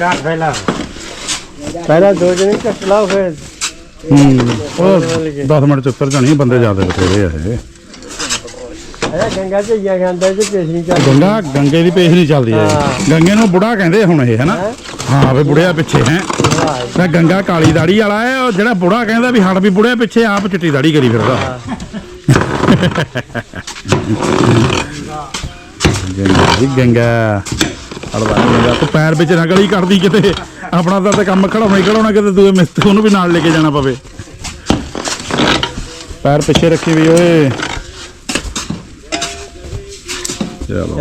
ਘਾਟ ਫੈਲਾ ਪਹਿਲਾਂ ਦੋ ਜਣੇ ਲਾਓ ਫਿਰ। ਹੂੰ। ਉਹ 10 ਮਿੰਟ ਚ ਉੱਤਰ ਜਾਣੀ ਬੰਦੇ ਜ਼ਿਆਦਾ ਬਥੇਰੇ ਆ ਇਹ। ਇਹ ਗੰਗਾ ਚ ਪੇਸ਼ ਨਹੀਂ ਗੰਗਾ ਗੰਗੇ ਦੀ ਪੇਸ਼ ਨਹੀਂ ਚੱਲਦੀ ਹੈ ਹਾਂ। ਗੰਗੇ ਨੂੰ ਬੁੜਾ ਕਹਿੰਦੇ ਹੁਣ ਇਹ ਹੈਨਾ? ਹਾਂ? ਵੇ ਬੁੜਿਆ ਪਿੱਛੇ ਹੈ। ਤਾਂ ਗੰਗਾ ਕਾਲੀ ਦਾੜੀ ਵਾਲਾ ਹੈ ਉਹ ਜਿਹੜਾ ਬੁੜਾ ਕਹਿੰਦਾ ਵੀ ਹੱਡ ਵੀ ਬੁੜਿਆ ਪਿੱਛੇ ਆਪ ਚਿੱਟੀ ਦਾੜੀ ਕਰੀ ਫਿਰਦਾ। ਗੰਗਾ ਜੀ ਗੰਗਾ। ਅੜਵਾ ਤੂੰ ਪੈਰ ਵਿੱਚ ਨਾ ਗਲੀ ਕਰਦੀ ਕਿਤੇ। ਆਪਣਾ ਤਾਂ ਕੰਮ ਖੜਾਉਣਾ ਹੀ ਖੜਾਉਣਾ ਕਿਤੇ, ਦੂਏ ਮਿਸਤਰੀ ਉਹਨੂੰ ਵੀ ਨਾਲ ਲੈ ਕੇ ਜਾਣਾ ਪਵੇ। ਪੈਰ ਪਿੱਛੇ ਰੱਖੀ ਵੀ ਓਏ। ਚਲੋ।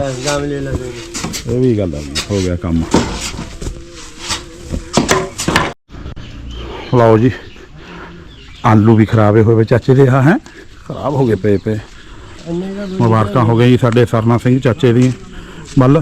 ਇਹ ਵੀ ਗੱਲ ਆ ਹੋ ਗਿਆ ਕੰਮ। ਲਓ ਜੀ, ਆਲੂ ਵੀ ਖਰਾਬੇ ਹੋਏ ਵੇ ਚਾਚੇ ਦੇ ਆ ਹੈ? ਖਰਾਬ ਹੋ ਗਏ ਪਏ ਪਏ। ਮੁਬਾਰਕਾਂ ਹੋ ਗਈਆਂ ਜੀ ਸਾਡੇ ਸਰਨਾ ਸਿੰਘ ਚਾਚੇ ਦੀ ਬੱਲ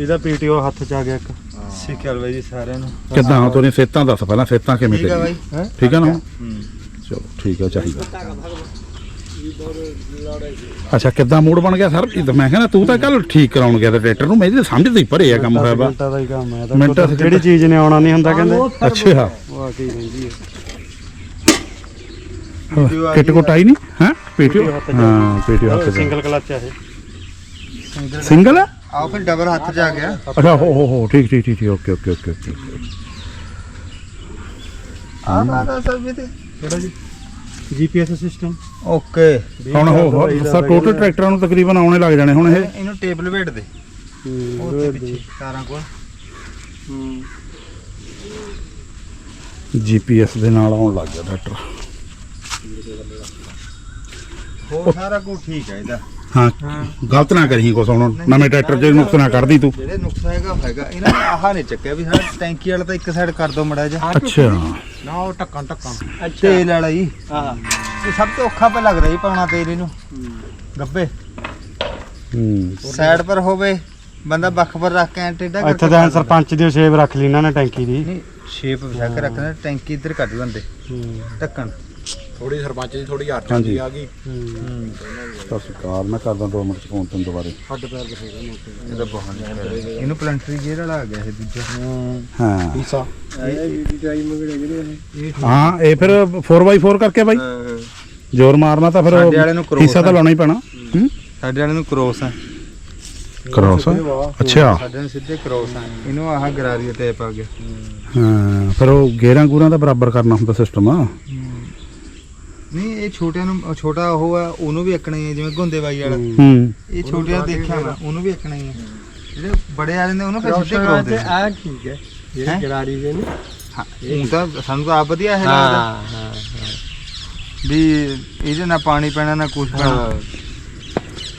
ਇਹਦਾ ਪੀਟੀਓ ਹੱਥ ਚ ਆ ਗਿਆ ਇੱਕ। ਸਿੱਖਿਆ ਬਾਈ ਜੀ ਸਾਰਿਆਂ ਨੂੰ। ਕਿੱਦਾਂ ਤੂੰ ਨੇ ਸੇਤਾਂ ਦੱਸ ਪਹਿਲਾਂ ਸੇਤਾਂ ਕਿਵੇਂ ਠੀਕ ਆ ਬਾਈ। ਤੇਰੀ ਠੀਕ ਆ ਨਾ ਚਲੋ ਠੀਕ ਆ ਚਾਹੀਦਾ। ਅੱਛਾ ਕਿੱਦਾਂ ਮੂਡ ਬਣ ਗਿਆ ਸਰ? ਮੈਂ ਕਹਿੰਦਾ ਤੂੰ ਤਾਂ ਕੱਲ ਠੀਕ ਕਰਾਉਣ ਗਿਆ ਤੇ ਟਰੈਕਟਰ ਨੂੰ ਮੇਰੀ ਤਾਂ ਸਮਝ ਤੇ ਹੀ ਭਰੇ ਆ ਕੰਮ ਹੋਇਆ ਵਾ। ਮਿੰਟਾਂ ਦਾ ਹੀ ਕੰਮ ਹੈ ਮਿੰਟਾਂ। ਜਿਹੜੀ ਚੀਜ਼ ਨੇ ਆਉਣਾ ਨਹੀਂ ਹੁੰਦਾ ਕਹਿੰਦੇ। ਅੱਛਾ। ਉਹ ਆ ਕੇ ਹੀ। ਰਹਿੰਦੀ ਹੈ ਕਿਟ ਕੋਟਾਈ ਨਹੀਂ? ਹਾਂ? ਪੀਟੀਓ। ਹਾਂ ਪੀਟੀਓ ਹੱਥ ਸਿੰਗਲ ਕਲਚ ਹੈ ਇਹ। ਸਿੰਗਲ? ਆਓ ਫਿਰ ਡਬਲ ਹੱਥ 'ਚ ਆ ਗਿਆ। ਅੱਛਾ ਹੋ ਹੋ ਹੋ ਠੀਕ ਠੀਕ ਠੀਕ ਠੀਕ ਓਕੇ ਓਕੇ ਓਕੇ ਓਕੇ ਆ ਮਾਦਾ ਸਰ ਵੀ ਤੇ। ਕਿਹੜਾ ਜੀ? GPS system okay. ਹੁਣ ਹੋ ਸਰ ਟੋਟਲ ਟਰੈਕਟਰਾਂ ਨੂੰ ਤਕਰੀਬਨ ਆਉਣੇ ਲੱਗ ਜਾਣੇ ਹੁਣ ਇਹ। ਇਹਨੂੰ ਟੇਬਲ ਵੇਟ ਦੇ। ਉੱਥੇ ਪਿੱਛੇ ਕਾਰਾਂ ਕੋਲ। ਜੀਪੀਐਸ ਦੇ ਨਾਲ ਆਉਣ ਲੱਗ ਗਿਆ ਟਰੈਕਟਰ ਹੋਰ ਸਾਰਾ ਕੁਝ ਠੀਕ ਹੈ ਇਹਦਾ। ਹਾਂ। ਗਲਤ ਨਾ ਕਰੀ ਕੁਛ ਹੁਣ। ਨਵੇਂ ਟਰੈਕਟਰ 'ਚ ਨੁਕਸ ਨਾ ਕੱਢਦੀ ਤੂੰ। ਜਿਹੜੇ ਨੁਕਸ ਹੈਗਾ ਹੈਗਾ। ਇਹਨਾਂ ਨੇ ਆਹ ਨਹੀਂ ਚੱਕਿਆ ਵੀ ਸਾਡਾ ਟੈਂਕੀ ਵਾਲਾ ਤਾਂ ਇੱਕ ਸਾਈਡ ਕਰ ਦੋ ਮੜਾ ਜਾ ਅੱਛਾ। ਨਾ ਉਹ ਟੱਕਾਂ ਟੱਕਾਂ ਤੇਲ ਵਾਲਾ ਹੀ ਹਾਂ। ਇਹ ਸਭ ਤੋਂ ਔਖਾ ਪੈ ਲੱਗਦਾ ਜੀ ਪਾਉਣਾ ਤੇਲ ਇਹਨੂੰ। ਗੱਬੇ। ਹੂੰ। ਸਾਈਡ ਪਰ ਹੋਵੇ ਬੰਦਾ ਵੱਖ ਪਰ ਰੱਖ ਕੇ ਐਂ ਟੇਢਾ ਇੱਥੇ ਤਾਂ ਸਰਪੰਚ ਦੀ ਸੇਵ ਰੱਖ ਲਈ ਇਹਨਾਂ ਨੇ ਟੈਂਕੀ ਦੀ। ਨਹੀਂ ਸ਼ੇਪ ਵਿਛਾ ਕੇ ਰੱਖਣਾ ਟੈਂਕੀ ਇੱਧਰ ਕੱਢ ਲੈਂਦੇ ਢੱਕਣ। ਥੋੜੀ ਸਰਪੰਚ ਦੀ ਥੋੜੀ ਹਾਂਜੀ। ਆ ਗਈ। ਸਤਿ ਸ਼੍ਰੀ ਅਕਾਲ ਮੈਂ ਕਰਦਾ 2 ਮਿੰਟ ਚ ਫੋਨ ਤੈਨੂੰ ਦੁਬਾਰੇ ਇਹਦਾ ਬਹੁਤ ਇਹਨੂੰ ਪਲੰਟਰੀ ਗੇਅਰ ਵਾਲਾ ਆ ਗਿਆ ਇਹ ਦੂਜਾ। ਹਾਂ। ਪੀਸਾ। ਹਾਂ ਇਹ ਫਿਰ 4x4 ਕਰਕੇ ਬਾਈ। ਜ਼ੋਰ ਮਾਰਨਾ ਤਾਂ ਫਿਰ ਸਾਡੇ ਵਾਲੇ ਨੂੰ cross ਹਿੱਸਾ ਤਾਂ। ਲਾਉਣਾ ਹੀ ਪੈਣਾ। ਸਾਡੇ ਵਾਲੇ ਨੂੰ ਕ੍ਰੋਸ ਆ। ਕ੍ਰਾਸ ਅੱਛਾ। ਸਾਡੇ ਨੂੰ ਸਿੱਧੇ ਕ੍ਰੋਸ ਆ। ਇਹਨੂੰ ਆਹ ਗਰਾਰੀ ਟੇਪ ਆ ਗਿਆ। ਹਾਂ ਫਿਰ ਉਹ ਗੇਰਾਂ ਗੂਰਾਂ ਦਾ ਬਰਾਬਰ ਕਰਨਾ ਹੁੰਦਾ ਸਿਸਟਮ ਇਹ ਛੋਟਿਆਂ ਨੂੰ ਛੋਟਾ ਉਹ ਆ ਉਹਨੂੰ ਵੀ ਇੱਕਣਾ ਹੀ ਹੈ ਜਿਵੇਂ ਗੁੰਦੇ ਬਾਈ ਵਾਲਾ। ਹੂੰ। ਇਹ ਛੋਟਿਆਂ ਦੇਖਿਆ ਮੈਂ ਉਹਨੂੰ ਵੀ ਇੱਕਣਾ ਹੀ ਹੈ ਜਿਹੜੇ ਬੜੇ ਵਾਲੇ ਨੇ ਉਹਨੂੰ ਫਿਰ ਸਿੱਧੇ ਕ੍ਰੋਸ ਦੇ ਆ। ਠੀਕ ਹੈ ਹੈਂ? ਇਹ ਗਰਾਰੀ ਦੇ ਨੇ। ਹਾਂ ਉਹ ਤਾਂ ਸਾਨੂੰ ਤਾਂ ਆਪ ਵਧੀਆ ਇਹ ਹਾਂ ਲੱਗਦਾ ਹਾਂ। ਵੀ ਇਹਦੇ ਨਾਲ ਪਾਣੀ ਪੈਣਾ ਨਾ ਕੁਝ ਪੈਣਾ।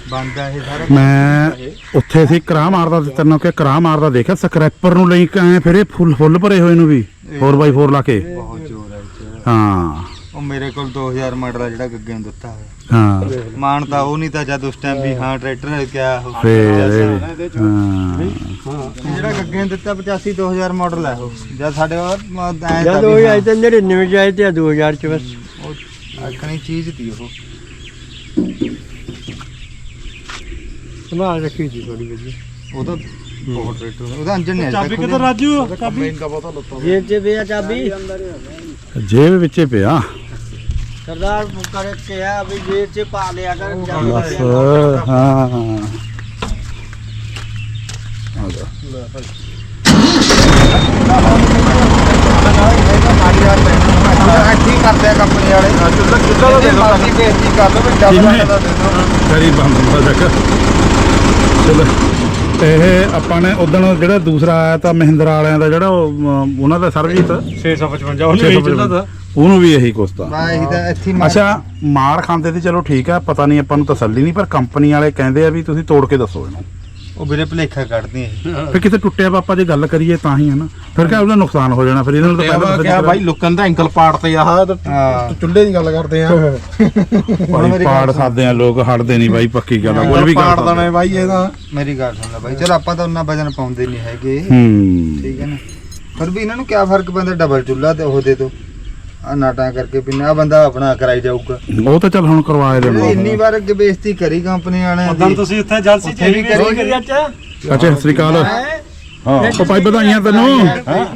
ਬੰਦਾ ਇਹ ਸਾਰਾ ਮੈਂ ਉੱਥੇ ਸੀ ਕਰਾ ਮਾਰਦਾ ਤੇ ਤੈਨੂੰ ਕਿ ਕਰਾ ਮਾਰਦਾ ਦੇਖਿਆ ਸਕ੍ਰੈਪਰ ਨੂੰ ਲਈ ਕੇ ਆਏ ਫਿਰ ਇਹ ਫੁੱਲ ਫੁੱਲ ਭਰੇ ਹੋਏ ਨੂੰ ਵੀ 4x4 ਲਾ ਕੇ। ਬਹੁਤ ਜ਼ੋਰ ਹੈ ਇਹ। ਹਾਂ। ਉਹ ਮੇਰੇ ਕੋਲ 2000 ਮਾਡਲ ਆ ਜਿਹੜਾ ਗੱਗੇ ਨੂੰ ਦਿੱਤਾ ਹੋਇਆ। ਹਾਂ। ਮਾਨ ਤਾਂ ਉਹ ਨਹੀਂ ਤਾਂ ਜਦ ਉਸ ਟਾਈਮ ਵੀ ਹਾਂ ਟਰੈਕਟਰ ਨੇ ਕਿਹਾ ਉਹ ਫੇਰ ਇਹ ਵੀ, ਹਾਂ। ਜਿਹੜਾ ਗੱਗੇ ਨੇ ਦਿੱਤਾ 85 2000 ਮਾਡਲ ਹੈ ਉਹ। ਜਦ ਸਾਡੇ ਕੋਲ ਐ ਜਦ ਉਹ ਆਏ ਤੇ 99 ਚ ਆਏ ਤੇ 2000 ਚ ਬਸ। ਆਖਣੀ ਚੀਜ਼ ਤੀ ਉਹ। ਸੰਭਾਲ ਰੱਖੀ ਸੀ ਥੋੜੀ ਵਧੀਆ ਉਹ ਤਾਂ ਬਹੁਤ ਟਰੈਕਟਰ ਉਹਦਾ ਇੰਜਨ ਨਹੀਂ ਚਾਬੀ ਕਿੱਧਰ ਰਾਜੂ ਚਾਬੀ ਜੇਬ ਚ ਪਿਆ ਚਾਬੀ। ਜੇਬ ਵਿੱਚੇ ਪਿਆ। ਵੀ ਹਾਂ ਜਾ ਠੀਕ ਕਰਦੇ ਆ ਕੰਪਨੀ ਵਾਲੇ ਕਿੱਦਾਂ ਦਾ ਦੇ ਦੋ ਬੇਇੱਜ਼ਤੀ ਕਰ। ਬੰਦ ਹੁੰਦਾ ਜੱਕ ਚਲੋ ਇਹ ਆਪਾਂ ਨੇ ਉਦੋਂ ਜਿਹੜਾ ਦੂਸਰਾ ਆਇਆ ਤਾਂ ਮਹਿੰਦਰਾ ਵਾਲਿਆਂ ਦਾ ਜਿਹੜਾ ਉਹ, ਅਮ, ਉਹਨਾਂ ਦਾ ਸਰਵਿਸ 655 ਉਹਨੇ ਵੇਚ ਦਿੱਤਾ ਤਾ। ਉਹਨੂੰ ਵੀ ਇਹੀ ਕੁਸਤਾ ਬਾ ਇਹੀ ਤਾਂ ਇੱਥੇ ਹੀ ਮਾਰ- ਅੱਛਾ ਮਾਰ ਖਾਂਦੇ ਤੇ ਚਲੋ ਠੀਕ ਆ ਪਤਾ ਨਹੀਂ ਆਪਾਂ ਨੂੰ ਤਸੱਲੀ ਨਹੀਂ ਪਰ ਕੰਪਨੀ ਵਾਲੇ ਕਹਿੰਦੇ ਆ ਵੀ ਤੁਸੀਂ ਤੋੜ ਕੇ ਦੱਸੋ ਇਹਨੂੰ। ਉਹ ਵੀਰੇ ਭਲੇਖਾ ਕੱਢਦੀ ਹੈ ਫਿਰ ਕਿਤੇ ਟੁੱਟਿਆ ਆਪਾਂ ਜੇ ਗੱਲ ਕਰੀਏ ਤਾਂ ਹੀ ਹੈ ਨਾ। ਫਿਰ ਕਿਆ ਉਹਦਾ ਨੁਕਸਾਨ ਹੋ ਜਾਣਾ ਫਿਰ ਇਹਨਾਂ ਨੂੰ ਤਾਂ ਪਹਿਲਾਂ ਦੱਸਣਾ ਕਿਹਾ ਬਾਈ ਲੁਕਣ ਦਾ ਐਂਕਲ ਪਾੜ ਤੇ ਆਹ ਹਾਂ। ਚੁੱਲ੍ਹੇ ਦੀ ਗੱਲ ਕਰਦੇ ਆ। ਭਾਈ ਪਾੜ ਸਕਦੇ ਆ ਲੋਕ ਹਟਦੇ ਨਹੀਂ ਬਾਈ ਪੱਕੀ ਗੱਲ ਆ ਕੋਈ ਵੀ ਪਾੜ ਕਰ ਦਣੇ ਬਾਈ ਇਹਦਾ ਮੇਰੀ ਗੱਲ ਸੁਣ ਲੈ ਬਾਈ ਚਲ ਆਪਾਂ ਤਾਂ ਉਹਨਾਂ ਵਜਨ ਪਾਉਂਦੇ ਨਹੀਂ ਹੈਗੇ। ਹੂੰ। ਠੀਕ ਹੈ ਨਾ? ਫਿਰ ਵੀ ਇਹਨਾਂ ਨੂੰ ਕੀ ਫ਼ਰਕ ਪੈਂਦਾ ਡਬਲ ਚੁੱਲਾ ਤੇ ਉਹ ਦੇ ਦੋ। ਆ ਨਾਟਾਂ ਕਰਕੇ ਪਿੰਨਾ ਆਹ ਬੰਦਾ ਆਪਣਾ ਕਰਾਈ ਜਾਊਗਾ। ਉਹ ਤਾਂ ਚੱਲ ਹੁਣ ਕਰਵਾਏ ਇਹਨੇ ਇੰਨੀ ਦੇਣਾ ਵਾਰ ਅੱਗੇ ਬੇਇੱਜ਼ਤੀ ਕਰੀ ਕੰਪਨੀ ਵਾਲਿਆਂ ਉਦੋਂ ਦੀ ਤੁਸੀਂ ਉੱਥੇ ਜਲਸੀ ਚ ਉੱਥੇ ਵੀ ਕਰੀ। ਕਰੀ ਅੱਛਾ ਅੱਛਾ ਸਤਿ ਸ੍ਰੀ ਅਕਾਲ। ਹਾਂ? ਉਹ ਭਾਈ ਵਧਾਈਆਂ ਤੈਨੂੰ।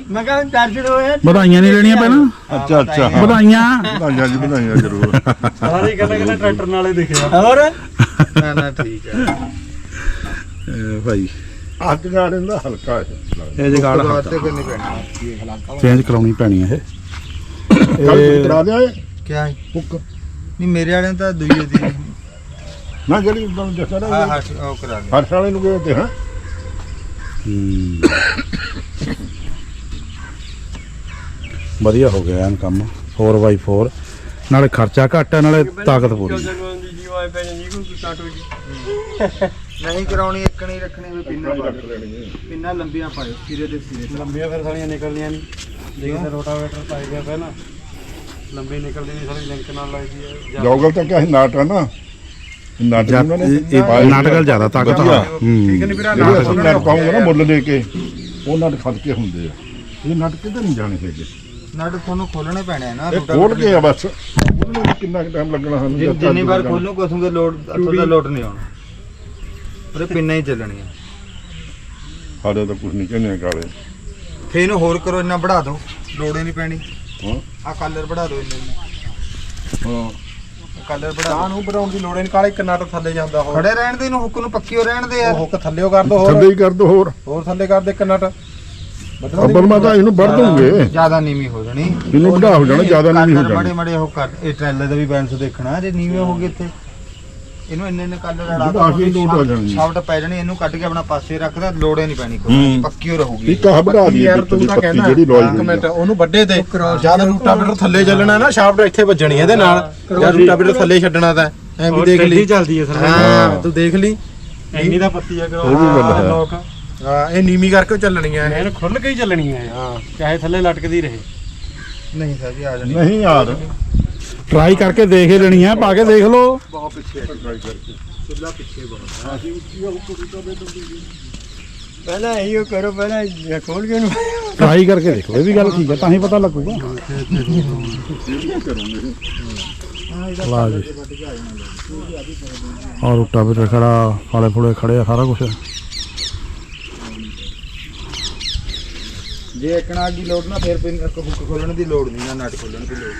ਮੈਂ ਕਹਾਂ ਦਰਸ਼ਨ ਹੋਏ ਵਧਾਈਆਂ ਨਹੀਂ ਲੈਣੀਆਂ ਪਹਿਲਾਂ ਅੱਛਾ ਅੱਛਾ। ਵਧਾਈਆਂ। ਵਧਾਈਆਂ ਜੀ ਵਧਾਈਆਂ ਜ਼ਰੂਰ। ਸਾਰੇ ਕਹਿੰਦੇ ਕਹਿੰਦੇ ਟਰੈਕਟਰ ਨਾਲੇ ਦਿਖਿਆ। ਹੋਰ? ਨਾ ਨਾ ਠੀਕ ਹੈ ਇਹ ਭਾਈ। ਅੱਜ ਗਾੜੇ ਦਾ ਹਲਕਾ ਹੈ। ਇਹ ਜਗਾੜ ਤੇ ਕਰਨੀ ਪੈਣੀ? ਚੇਂਜ ਕਰਾਉਣੀ ਪੈਣੀ ਹੈ ਕੱਲ ਕਰਾ ਦਿਆ ਇਹ ਕੀ ਹੈ? ਹੁੱਕ ਨਹੀਂ ਮੇਰੇ ਵਾਲਿਆਂ ਤਾਂ ਦੂਜੇ ਦੀ ਨਾ ਜਿਹੜੀ ਉਦੋਂ ਦੱਸਿਆ ਨਾ ਹਾਂ ਹਾਂ ਉਹ ਕਰਾ ਦੇ ਹਰਸ਼ ਵਾਲੇ ਨੂੰ ਗਏ ਤੇ ਹਾਂ। ਵਧੀਆ ਹੋ ਗਿਆ ਐਨ ਕੰਮ 4x4 ਨਾਲੇ ਖਰਚਾ ਘੱਟ ਹੈ ਨਾਲੇ ਤਾਕਤ ਪੂਰੀ। ਹੈ। ਨਹੀਂ ਕਰਾਉਣੀ ਇੱਕ ਨਹੀਂ ਰੱਖਣੀ ਵੀ ਪਿੰਨਾ ਪਾ। ਪਿੰਨਾ ਲੰਬੀਆਂ ਪਾਇਓ ਸਿਰੇ ਦੇ ਸਿਰੇ। ਲੰਬੀਆਂ ਫਿਰ ਸਾਲੀਆਂ ਨਿਕਲਣੀਆਂ ਨਹੀਂ। ਦੇਖਦੇ ਰੋਟਾਵੇਟਰ ਪਾਈ ਗਿਆ ਪਹਿਲਾਂ। ਲੰਬੀ ਨਿਕਲਦੀ ਨਹੀਂ ਸਾਰੀ ਲਿੰਕ ਨਾਲ ਲੱਗਦੀ ਹੈ ਜਾਂ ਜੋਗਲ ਤਾਂ ਕਿਹਾ ਸੀ ਨਾਟ ਨਾ? ਨਾਟ ਜਾਂ ਉਹਨਾਂ ਨੇ? ਇਹ- ਇਹ ਨਾਟਕਲ ਜ਼ਿਆਦਾ ਤਾਕਤ ਵਧੀਆ। ਆ ਹੂੰ ਜਿਹੜੇ ਅਸੀਂ ਨਟ ਪਾਉਂਗੇ ਨਾ ਮੁੱਲ ਦੇ ਕੇ ਉਹ ਨਟ ਖੜ ਕੇ ਹੁੰਦੇ ਆ। ਇਹ ਨਟ ਕਿੱਧਰ ਨਹੀਂ ਜਾਣੇ ਹੈਗੇ? ਨਟ ਤੁਹਾਨੂੰ ਖੋਲਣੇ ਪੈਣੇ ਆ ਨਾ ਇਹ ਖੋਲ ਕੇ ਆ ਬਸ। ਉਹਨਾਂ ਨੂੰ ਕਿੰਨਾ ਟਾਈਮ ਲੱਗਣਾ ਸਾਨੂੰ ਜਿ- ਜਿੰਨੀ ਵਾਰ। ਖੋਲੂ ਕੋਸੂਗੇ ਲੋਡ ਅੱਥੋਂ ਦਾ ਲੋਡ ਨਹੀਂ ਆਉਣਾ। ਉਹਦੇ ਪਿੰਨਾਂ ਹੀ ਚੱਲਣੀਆਂ। ਸਾਡੇ ਤਾਂ ਕੁਝ ਨਹੀਂ ਕਹਿੰਦੇ ਕਾਲੇ। ਫੇਰ ਇਹਨੂੰ ਹੋਰ ਕਰੋ ਇੰਨਾ ਵਧਾ ਦਿਓ। ਲੋੜ ਹੀ ਨਹੀਂ ਪੈਣੀ। ਹਾਂ ਆ ਕਲਰ ਵਧਾ ਦਿਓ ਇੰਨੇ ਹਾਂ। ਕਲਰ ਵਧਾ ਤਾਂ ਨੂੰ ਬਣਾਉਣ ਦੀ ਲੋੜ ਨਹੀਂ ਕਾਲੇ ਇੱਕ ਨਟ ਥੱਲੇ ਜਾਂਦਾ ਹੋਰ। ਖੜੇ ਰਹਿਣ ਦੇ ਇਹਨੂੰ ਹੁੱਕ ਨੂੰ ਪੱਕੀ ਹੋ ਰਹਿਣ ਦੇ ਯਾਰ। ਹੁੱਕ ਥੱਲੇਓ ਕਰ ਦੋ ਥੱਲੇ ਹੋਰ ਹੀ ਕਰ ਦੋ ਹੋਰ। ਹੋਰ ਥੱਲੇ ਕਰ ਦੇ ਇੱਕ ਨਟ। ਵੱਢਣ ਦੀ ਅੱਬਲ ਮਾ ਤਾਂ ਇਹਨੂੰ ਵੱਢ ਦੂੰਗੇ ਜ਼ਿਆਦਾ ਨੀਵੀਂ ਹੋ ਜਾਣੀ। ਇਹਨੂੰ ਵਧਾ ਹੋ ਜਾਣਾ ਜ਼ਿਆਦਾ ਨਹੀਂ ਹੋ ਮੜੇ ਜਾਣਾ। ਮੜੇ ਉਹ ਕਰ ਇਹ ਟ੍ਰੇਲਰ ਦਾ ਵੀ ਬੈਲੈਂਸ ਦੇਖਣਾ ਜੇ ਨੀਵੇਂ ਹੋ ਗਏ ਇੱਥੇ। ਇਹਨੂੰ ਇੰਨੇ ਇੰਨੇ ਕਲਰ ਅੜਾ ਜਿਹੜਾ ਆਖਰੀ ਲੋਡ ਆ ਜਾਣੀ। ਸ਼ਾਫਟ ਪੈ ਜਾਣੀ ਇਹਨੂੰ ਕੱਢ ਕੇ ਆਪਣਾ ਪਾਸੇ ਰੱਖਦਾ ਲੋੜੇ ਨਹੀਂ ਪੈਣੀ ਕੋਈ। ਹੂੰ। ਪੱਕੀ ਹੋ ਰਹੂਗੀ। ਇੱਕ ਆਹ ਵਧਾ ਦੀ ਯਾਰ ਤੂੰ ਤਾਂ ਕਹਿੰਦਾ ਇੱਕ ਮਿੰਟ ਉਹਨੂੰ ਵੱਡੇ ਤੇ ਜਦ ਰੂਟਾਵੇਟਰ ਥੱਲੇ ਚੱਲਣਾ ਨਾ ਸ਼ਾਫਟ ਇੱਥੇ ਵੱਜਣੀ ਇਹਦੇ ਨਾਲ। ਜਦ ਰੂਟਾਵੇਟਰ ਥੱਲੇ ਛੱਡਣਾ ਤਾਂ ਐ ਵੀ ਦੇਖ ਲਈ। ਚੱਲਦੀ ਹੈ ਹਾਂ। ਤੂੰ ਦੇਖ ਲਈ। ਇੰਨੀ ਦਾ ਪੱਤੀ ਆ ਹੈ। ਲੋਕ। ਹਾਂ ਇਹ ਨੀਵੀਂ ਕਰਕੇ ਚੱਲਣੀ ਆ ਇਹਨੂੰ ਖੁੱਲ ਕੇ ਹੀ ਚੱਲਣੀ ਆ ਹਾਂ। ਚਾਹੇ ਥੱਲੇ ਲਟਕਦੀ ਰਹੇ। ਨਹੀਂ ਸਰ ਜੀ ਆ ਜਾਣੀ। ਨਹੀਂ ਯਾਰ ਟਰਾਈ ਕਰਕੇ ਦੇਖ ਹੀ ਲੈਣੀ ਹੈ ਪਾ ਕੇ ਦੇਖ ਲਓ। ਪਹਿਲਾਂ ਇਹੋ ਕਰੋ ਪਹਿਲਾਂ ਇਹ ਖੋਲ ਕੇ ਨੂੰ ਟਰਾਈ ਕਰਕੇ ਦੇਖੋ ਇਹ ਵੀ ਗੱਲ ਠੀਕ ਹੈ ਤਾਂ ਹੀ ਪਤਾ ਲੱਗੂਗਾ। ਲਾ ਜੀ। ਔਰ ਉੱਟਾ ਵੀ ਖੜਾ ਫਾਲੇ ਫੁਲੇ ਖੜੇ ਆ ਸਾਰਾ ਕੁਝ ਜੇ ਇੱਕਣਾ ਦੀ ਲੋਡ ਨਾ ਫਿਰ ਪਿੰਨ ਹੁੱਕ ਖੋਲਣ ਦੀ ਲੋੜ ਨਹੀਂ ਨਾ ਨਟ ਖੋਲਣ ਦੀ ਲੋੜ।